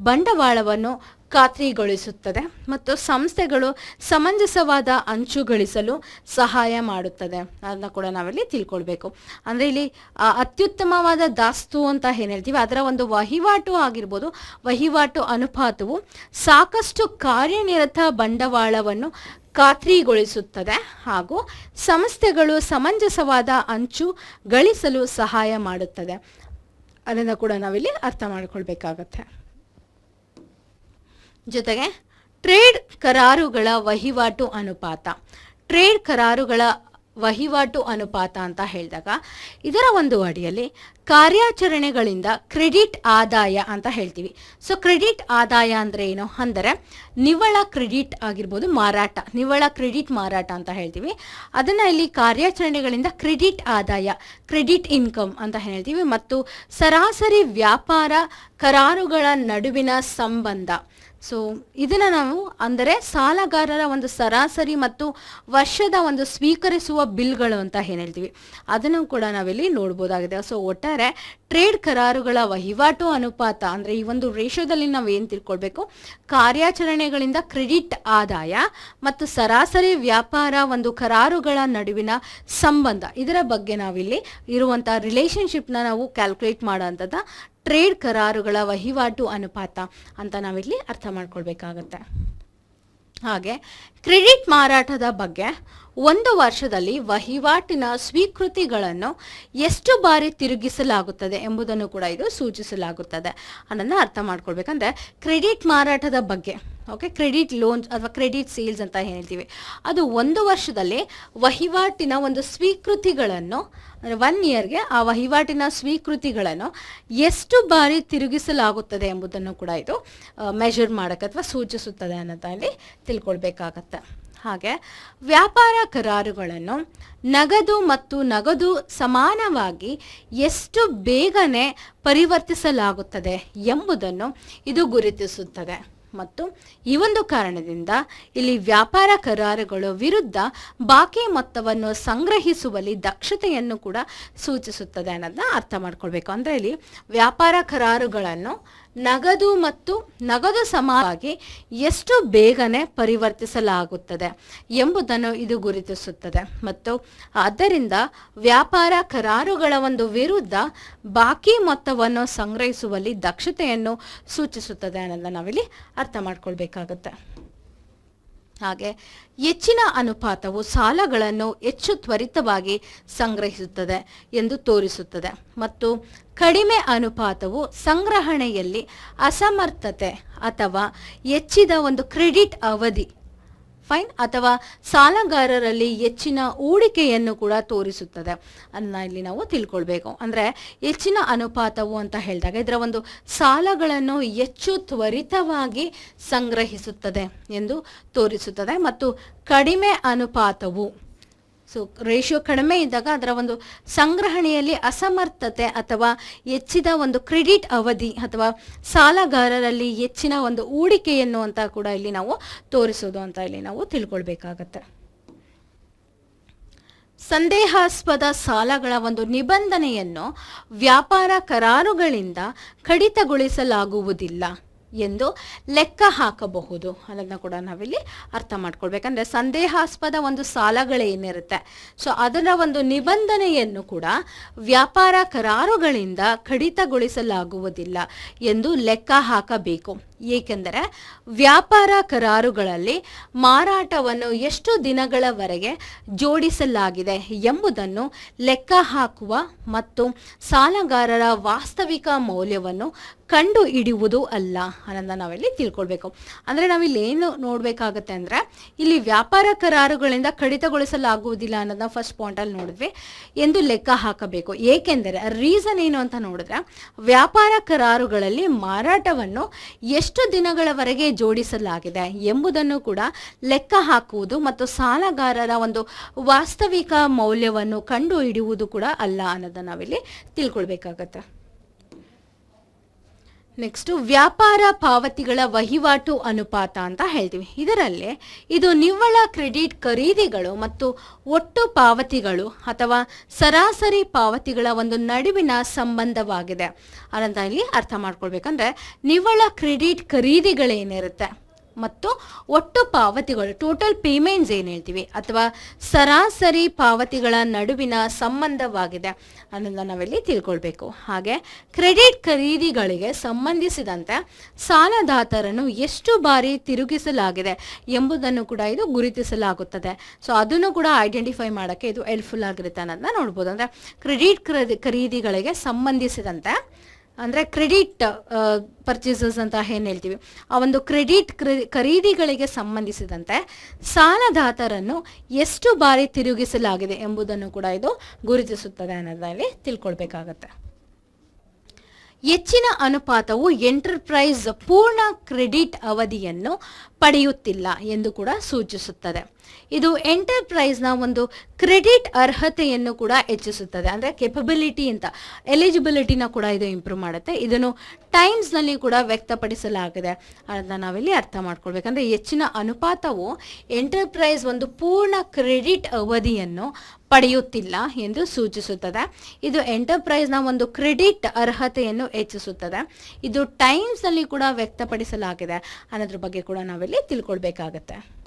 ಬಂಡವಾಳವನ್ನು ಖಾತ್ರಿಗೊಳಿಸುತ್ತದೆ ಮತ್ತು ಸಂಸ್ಥೆಗಳು ಸಮಂಜಸವಾದ ಅಂಚು ಗಳಿಸಲು ಸಹಾಯ ಮಾಡುತ್ತದೆ. ಅದನ್ನ ಕೂಡ ನಾವಿಲ್ಲಿ ತಿಳ್ಕೊಳ್ಬೇಕು. ಅಂದರೆ ಇಲ್ಲಿ ಅತ್ಯುತ್ತಮವಾದ ದಾಸ್ತು ಅಂತ ಏನು ಹೇಳ್ತೀವಿ? ಅದರ ಒಂದು ವಹಿವಾಟು ಆಗಿರ್ಬೋದು. ವಹಿವಾಟು ಅನುಪಾತವು ಸಾಕಷ್ಟು ಕಾರ್ಯನಿರತ ಬಂಡವಾಳವನ್ನು ಖಾತ್ರಿಗೊಳಿಸುತ್ತದೆ ಹಾಗೂ ಸಂಸ್ಥೆಗಳು ಸಮಂಜಸವಾದ ಅಂಚು ಗಳಿಸಲು ಸಹಾಯ ಮಾಡುತ್ತದೆ. ಅದನ್ನು ಕೂಡ ನಾವಿಲ್ಲಿ ಅರ್ಥ ಮಾಡ್ಕೊಳ್ಬೇಕಾಗತ್ತೆ. ಜೊತೆಗೆ ಟ್ರೇಡ್ ಕರಾರುಗಳ ವಹಿವಾಟು ಅನುಪಾತ. ಟ್ರೇಡ್ ಕರಾರುಗಳ ವಹಿವಾಟು ಅನುಪಾತ ಅಂತ ಹೇಳಿದಾಗ ಇದರ ಒಂದು ಅಡಿಯಲ್ಲಿ ಕಾರ್ಯಾಚರಣೆಗಳಿಂದ ಕ್ರೆಡಿಟ್ ಆದಾಯ ಅಂತ ಹೇಳ್ತೀವಿ. ಸೊ ಕ್ರೆಡಿಟ್ ಆದಾಯ ಅಂದರೆ ಏನು? ಅಂದರೆ ನಿವ್ವಳ ಕ್ರೆಡಿಟ್ ಆಗಿರ್ಬೋದು ಮಾರಾಟ, ನಿವ್ವಳ ಕ್ರೆಡಿಟ್ ಮಾರಾಟ ಅಂತ ಹೇಳ್ತೀವಿ. ಅದನ್ನು ಇಲ್ಲಿ ಕಾರ್ಯಾಚರಣೆಗಳಿಂದ ಕ್ರೆಡಿಟ್ ಆದಾಯ, ಕ್ರೆಡಿಟ್ ಇನ್ಕಮ್ ಅಂತ ಹೇಳ್ತೀವಿ. ಮತ್ತು ಸರಾಸರಿ ವ್ಯಾಪಾರ ಕರಾರುಗಳ ನಡುವಿನ ಸಂಬಂಧ. ಸೊ ಇದನ್ನು ನಾವು ಅಂದರೆ ಸಾಲಗಾರರ ಒಂದು ಸರಾಸರಿ ಮತ್ತು ವರ್ಷದ ಒಂದು ಸ್ವೀಕರಿಸುವ ಬಿಲ್ಗಳು ಅಂತ ಏನು ಹೇಳ್ತೀವಿ. ಅದನ್ನು ಕೂಡ ನಾವಿಲ್ಲಿ ನೋಡ್ಬೋದಾಗಿದೆ. ಸೊ ಒಟ್ಟಾರೆ ಟ್ರೇಡ್ ಕರಾರುಗಳ ವಹಿವಾಟು ಅನುಪಾತ ಅಂದರೆ ಈ ಒಂದು ರೇಷೋದಲ್ಲಿ ನಾವು ಏನು ತಿಳ್ಕೊಳ್ಬೇಕು? ಕಾರ್ಯಾಚರಣೆಗಳಿಂದ ಕ್ರೆಡಿಟ್ ಆದಾಯ ಮತ್ತು ಸರಾಸರಿ ವ್ಯಾಪಾರ ಒಂದು ಕರಾರುಗಳ ನಡುವಿನ ಸಂಬಂಧ ಇದರ ಬಗ್ಗೆ ನಾವಿಲ್ಲಿ ಇರುವಂಥ ರಿಲೇಷನ್ಶಿಪ್ನ ನಾವು ಕ್ಯಾಲ್ಕುಲೇಟ್ ಮಾಡೋಂಥದ್ದು ಟ್ರೇಡ್ ಕರಾರುಗಳ ವಹಿವಾಟು ಅನುಪಾತ ಅಂತ ನಾವಿಲ್ಲಿ ಅರ್ಥ ಮಾಡ್ಕೊಳ್ಬೇಕಾಗತ್ತೆ. ಹಾಗೆ, ಕ್ರೆಡಿಟ್ ಮಾರಾಟದ ಬಗ್ಗೆ ಒಂದು ವರ್ಷದಲ್ಲಿ ವಹಿವಾಟಿನ ಸ್ವೀಕೃತಿಗಳನ್ನು ಎಷ್ಟು ಬಾರಿ ತಿರುಗಿಸಲಾಗುತ್ತದೆ ಎಂಬುದನ್ನು ಕೂಡ ಇದು ಸೂಚಿಸಲಾಗುತ್ತದೆ ಅನ್ನೋದನ್ನ ಅರ್ಥ ಮಾಡ್ಕೊಳ್ಬೇಕಂದ್ರೆ ಕ್ರೆಡಿಟ್ ಮಾರಾಟದ ಬಗ್ಗೆ ಓಕೆ ಕ್ರೆಡಿಟ್ ಲೋನ್ಸ್ ಅಥವಾ ಕ್ರೆಡಿಟ್ ಸೇಲ್ಸ್ ಅಂತ ಹೇಳ್ತೀವಿ. ಅದು ಒಂದು ವರ್ಷದಲ್ಲಿ ವಹಿವಾಟಿನ ಒಂದು ಸ್ವೀಕೃತಿಗಳನ್ನು ಒನ್ ಇಯರ್ಗೆ ಆ ವಹಿವಾಟಿನ ಸ್ವೀಕೃತಿಗಳನ್ನು ಎಷ್ಟು ಬಾರಿ ತಿರುಗಿಸಲಾಗುತ್ತದೆ ಎಂಬುದನ್ನು ಕೂಡ ಇದು ಮೆಷರ್ ಮಾಡೋಕ್ಕೆ ಅಥವಾ ಸೂಚಿಸುತ್ತದೆ ಅನ್ನೋದಲ್ಲಿ ತಿಳ್ಕೊಳ್ಬೇಕಾಗತ್ತೆ. ಹಾಗೆ ವ್ಯಾಪಾರ ಕರಾರುಗಳನ್ನು ನಗದು ಮತ್ತು ನಗದು ಸಮಾನವಾಗಿ ಎಷ್ಟು ಬೇಗನೆ ಪರಿವರ್ತಿಸಲಾಗುತ್ತದೆ ಎಂಬುದನ್ನು ಇದು ಗುರುತಿಸುತ್ತದೆ. ಮತ್ತು ಈ ಒಂದು ಕಾರಣದಿಂದ ಇಲ್ಲಿ ವ್ಯಾಪಾರ ಕರಾರುಗಳ ವಿರುದ್ಧ ಬಾಕಿ ಮೊತ್ತವನ್ನು ಸಂಗ್ರಹಿಸುವಲ್ಲಿ ದಕ್ಷತೆಯನ್ನು ಕೂಡ ಸೂಚಿಸುತ್ತದೆ ಅನ್ನೋದನ್ನ ಅರ್ಥ ಮಾಡ್ಕೊಳ್ಬೇಕು. ಅಂದರೆ ಇಲ್ಲಿ ವ್ಯಾಪಾರ ಕರಾರುಗಳನ್ನು ನಗದು ಮತ್ತು ನಗದು ಸಮವಾಗಿ ಎಷ್ಟು ಬೇಗನೆ ಪರಿವರ್ತಿಸಲಾಗುತ್ತದೆ ಎಂಬುದನ್ನು ಇದು ಗುರುತಿಸುತ್ತದೆ. ಮತ್ತು ಆದ್ದರಿಂದ ವ್ಯಾಪಾರ ಕರಾರುಗಳ ಒಂದು ವಿರುದ್ಧ ಬಾಕಿ ಮೊತ್ತವನ್ನು ಸಂಗ್ರಹಿಸುವಲ್ಲಿ ದಕ್ಷತೆಯನ್ನು ಸೂಚಿಸುತ್ತದೆ ಅನ್ನೋದನ್ನ ನಾವಿಲ್ಲಿ ಅರ್ಥ ಮಾಡ್ಕೊಳ್ಬೇಕಾಗತ್ತೆ. ಹಾಗೆ ಹೆಚ್ಚಿನ ಅನುಪಾತವು ಸಾಲಗಳನ್ನು ಹೆಚ್ಚು ತ್ವರಿತವಾಗಿ ಸಂಗ್ರಹಿಸುತ್ತದೆ ಎಂದು ತೋರಿಸುತ್ತದೆ. ಮತ್ತು ಕಡಿಮೆ ಅನುಪಾತವು ಸಂಗ್ರಹಣೆಯಲ್ಲಿ ಅಸಮರ್ಥತೆ ಅಥವಾ ಹೆಚ್ಚಿದ ಒಂದು ಕ್ರೆಡಿಟ್ ಅವಧಿ ಫೈನ್ ಅಥವಾ ಸಾಲಗಾರರಲ್ಲಿ ಹೆಚ್ಚಿನ ಹೂಡಿಕೆಯನ್ನು ಕೂಡ ತೋರಿಸುತ್ತದೆ. ಅನ್ನ ಇಲ್ಲಿ ನಾವು ತಿಳ್ಕೊಳ್ಬೇಕು. ಅಂದರೆ ಹೆಚ್ಚಿನ ಅನುಪಾತವು ಅಂತ ಹೇಳಿದಾಗ ಇದರ ಒಂದು ಸಾಲಗಳನ್ನು ಹೆಚ್ಚು ತ್ವರಿತವಾಗಿ ಸಂಗ್ರಹಿಸುತ್ತದೆ ಎಂದು ತೋರಿಸುತ್ತದೆ. ಮತ್ತು ಕಡಿಮೆ ಅನುಪಾತವು ಸೊ ರೇಷಿಯೋ ಕಡಿಮೆ ಇದ್ದಾಗ ಅದರ ಒಂದು ಸಂಗ್ರಹಣೆಯಲ್ಲಿ ಅಸಮರ್ಥತೆ ಅಥವಾ ಹೆಚ್ಚಿದ ಒಂದು ಕ್ರೆಡಿಟ್ ಅವಧಿ ಅಥವಾ ಸಾಲಗಾರರಲ್ಲಿ ಹೆಚ್ಚಿನ ಒಂದು ಹೂಡಿಕೆಯನ್ನು ಅಂತ ಕೂಡ ಇಲ್ಲಿ ನಾವು ತೋರಿಸೋದು ಅಂತ ಇಲ್ಲಿ ನಾವು ತಿಳ್ಕೊಳ್ಬೇಕಾಗತ್ತೆ. ಸಂದೇಹಾಸ್ಪದ ಸಾಲಗಳ ಒಂದು ನಿಬಂಧನೆಯನ್ನು ವ್ಯಾಪಾರ ಕರಾರುಗಳಿಂದ ಕಡಿತಗೊಳಿಸಲಾಗುವುದಿಲ್ಲ. ಎಂದು ಲೆಕ್ಕ ಹಾಕಬಹುದು ಅನ್ನೋದನ್ನ ಕೂಡ ನಾವಿಲ್ಲಿ ಅರ್ಥ ಮಾಡ್ಕೊಳ್ಬೇಕಂದ್ರೆ ಸಂದೇಹಾಸ್ಪದ ಒಂದು ಸಾಲಗಳೇನಿರುತ್ತೆ. ಸೊ ಅದರ ಒಂದು ನಿಬಂಧನೆಯನ್ನು ಕೂಡ ವ್ಯಾಪಾರ ಕರಾರುಗಳಿಂದ ಕಡಿತಗೊಳಿಸಲಾಗುವುದಿಲ್ಲ ಎಂದು ಲೆಕ್ಕ ಹಾಕಬೇಕು. ಏಕೆಂದರೆ ವ್ಯಾಪಾರ ಕರಾರುಗಳಲ್ಲಿ ಮಾರಾಟವನ್ನು ಎಷ್ಟು ದಿನಗಳವರೆಗೆ ಜೋಡಿಸಲಾಗಿದೆ ಎಂಬುದನ್ನು ಲೆಕ್ಕ ಹಾಕುವ ಮತ್ತು ಸಾಲಗಾರರ ವಾಸ್ತವಿಕ ಮೌಲ್ಯವನ್ನು ಕಂಡು ಹಿಡಿಯುವುದು ಅಲ್ಲ ಅನ್ನೋದನ್ನ ನಾವಿಲ್ಲಿ ತಿಳ್ಕೊಳ್ಬೇಕು. ಅಂದರೆ ನಾವಿಲ್ಲಿ ಏನು ನೋಡಬೇಕಾಗತ್ತೆ ಅಂದರೆ ಇಲ್ಲಿ ವ್ಯಾಪಾರ ಕರಾರುಗಳಿಂದ ಕಡಿತಗೊಳಿಸಲಾಗುವುದಿಲ್ಲ ಅನ್ನೋದನ್ನ ಫಸ್ಟ್ ಪಾಯಿಂಟಲ್ಲಿ ನೋಡಿದ್ವಿ ಎಂದು ಲೆಕ್ಕ ಹಾಕಬೇಕು. ಏಕೆಂದರೆ ರೀಸನ್ ಏನು ಅಂತ ನೋಡಿದ್ರೆ ವ್ಯಾಪಾರ ಕರಾರುಗಳಲ್ಲಿ ಮಾರಾಟವನ್ನು ಎಷ್ಟು ದಿನಗಳವರೆಗೆ ಜೋಡಿಸಲಾಗಿದೆ ಎಂಬುದನ್ನು ಕೂಡ ಲೆಕ್ಕ ಹಾಕುವುದು ಮತ್ತು ಸಾಲಗಾರರ ಒಂದು ವಾಸ್ತವಿಕ ಮೌಲ್ಯವನ್ನು ಕಂಡುಹಿಡಿಯುವುದು ಕೂಡ ಅಲ್ಲ ಅನ್ನೋದನ್ನ ನಾವಿಲ್ಲಿ ತಿಳ್ಕೊಳ್ಬೇಕಾಗತ್ತೆ. ನೆಕ್ಸ್ಟ್ ವ್ಯಾಪಾರ ಪಾವತಿಗಳ ವಹಿವಾಟು ಅನುಪಾತ ಅಂತ ಹೇಳ್ತೀವಿ. ಇದರಲ್ಲಿ ಇದು ನಿವ್ವಳ ಕ್ರೆಡಿಟ್ ಖರೀದಿಗಳು ಮತ್ತು ಒಟ್ಟು ಪಾವತಿಗಳು ಅಥವಾ ಸರಾಸರಿ ಪಾವತಿಗಳ ಒಂದು ನಡುವಿನ ಸಂಬಂಧವಾಗಿದೆ. ಅನ್ನೋದನ್ನ ಇಲ್ಲಿ ಅರ್ಥ ಮಾಡ್ಕೊಳ್ಬೇಕಂದ್ರೆ ನಿವ್ವಳ ಕ್ರೆಡಿಟ್ ಖರೀದಿಗಳೇನಿರುತ್ತೆ? ಮತ್ತು ಒಟ್ಟು ಪಾವತಿಗಳು ಟೋಟಲ್ ಪೇಮೆಂಟ್ಸ್ ಏನು ಹೇಳ್ತೀವಿ? ಅಥವಾ ಸರಾಸರಿ ಪಾವತಿಗಳ ನಡುವಿನ ಸಂಬಂಧವಾಗಿದೆ ಅನ್ನೋದನ್ನ ನಾವಿಲ್ಲಿ ತಿಳ್ಕೊಳ್ಬೇಕು. ಹಾಗೆ ಕ್ರೆಡಿಟ್ ಖರೀದಿಗಳಿಗೆ ಸಂಬಂಧಿಸಿದಂತೆ ಸಾಲದಾತರನ್ನು ಎಷ್ಟು ಬಾರಿ ತಿರುಗಿಸಲಾಗಿದೆ ಎಂಬುದನ್ನು ಕೂಡ ಇದು ಗುರುತಿಸಲಾಗುತ್ತದೆ. ಸೊ ಅದನ್ನು ಕೂಡ ಐಡೆಂಟಿಫೈ ಮಾಡೋಕ್ಕೆ ಇದು ಹೆಲ್ಪ್ಫುಲ್ ಆಗಿರುತ್ತೆ ಅನ್ನೋದನ್ನ ನೋಡ್ಬೋದು. ಅಂದರೆ ಕ್ರೆಡಿಟ್ ಖರೀದಿಗಳಿಗೆ ಸಂಬಂಧಿಸಿದಂತೆ ಅಂದರೆ ಕ್ರೆಡಿಟ್ ಪರ್ಚೇಸಸ್ ಅಂತ ಏನು ಹೇಳ್ತೀವಿ? ಆ ಒಂದು ಕ್ರೆಡಿಟ್ ಖರೀದಿಗಳಿಗೆ ಸಂಬಂಧಿಸಿದಂತೆ ಸಾಲದಾತರನ್ನು ಎಷ್ಟು ಬಾರಿ ತಿರುಗಿಸಲಾಗಿದೆ ಎಂಬುದನ್ನು ಕೂಡ ಇದು ಗುರುತಿಸುತ್ತದೆ ಅನ್ನೋದ್ರಲ್ಲಿ ತಿಳ್ಕೊಳ್ಬೇಕಾಗತ್ತೆ. ಹೆಚ್ಚಿನ ಅನುಪಾತವು ಎಂಟರ್ಪ್ರೈಸ್ ಪೂರ್ಣ ಕ್ರೆಡಿಟ್ ಅವಧಿಯನ್ನು ಪಡೆಯುತ್ತಿಲ್ಲ ಎಂದು ಕೂಡ ಸೂಚಿಸುತ್ತದೆ. ಇದು ಎಂಟರ್ಪ್ರೈಸ್ನ ಒಂದು ಕ್ರೆಡಿಟ್ ಅರ್ಹತೆಯನ್ನು ಕೂಡ ಹೆಚ್ಚಿಸುತ್ತದೆ. ಅಂದರೆ ಕೆಪಬಿಲಿಟಿ ಅಂತ ಎಲಿಜಿಬಿಲಿಟಿನ ಕೂಡ ಇದು ಇಂಪ್ರೂವ್ ಮಾಡುತ್ತೆ. ಇದನ್ನು ಟೈಮ್ಸ್ನಲ್ಲಿ ಕೂಡ ವ್ಯಕ್ತಪಡಿಸಲಾಗಿದೆ. ಅದನ್ನ ನಾವಿಲ್ಲಿ ಅರ್ಥ ಮಾಡ್ಕೊಳ್ಬೇಕಂದ್ರೆ ಹೆಚ್ಚಿನ ಅನುಪಾತವು ಎಂಟರ್ಪ್ರೈಸ್ ಒಂದು ಪೂರ್ಣ ಕ್ರೆಡಿಟ್ ಅವಧಿಯನ್ನು ಪಡೆಯುತ್ತಿಲ್ಲ ಎಂದು ಸೂಚಿಸುತ್ತದೆ. ಇದು ಎಂಟರ್ಪ್ರೈಸ್ನ ಒಂದು ಕ್ರೆಡಿಟ್ ಅರ್ಹತೆಯನ್ನು ಹೆಚ್ಚಿಸುತ್ತದೆ. ಇದು ಟೈಮ್ಸ್ನಲ್ಲಿ ಕೂಡ ವ್ಯಕ್ತಪಡಿಸಲಾಗಿದೆ. ಅನ್ನೋದ್ರ ಬಗ್ಗೆ ಕೂಡ ನಾವಿಲ್ಲಿ ತಿಳ್ಕೊಳ್ಬೇಕಾಗತ್ತೆ.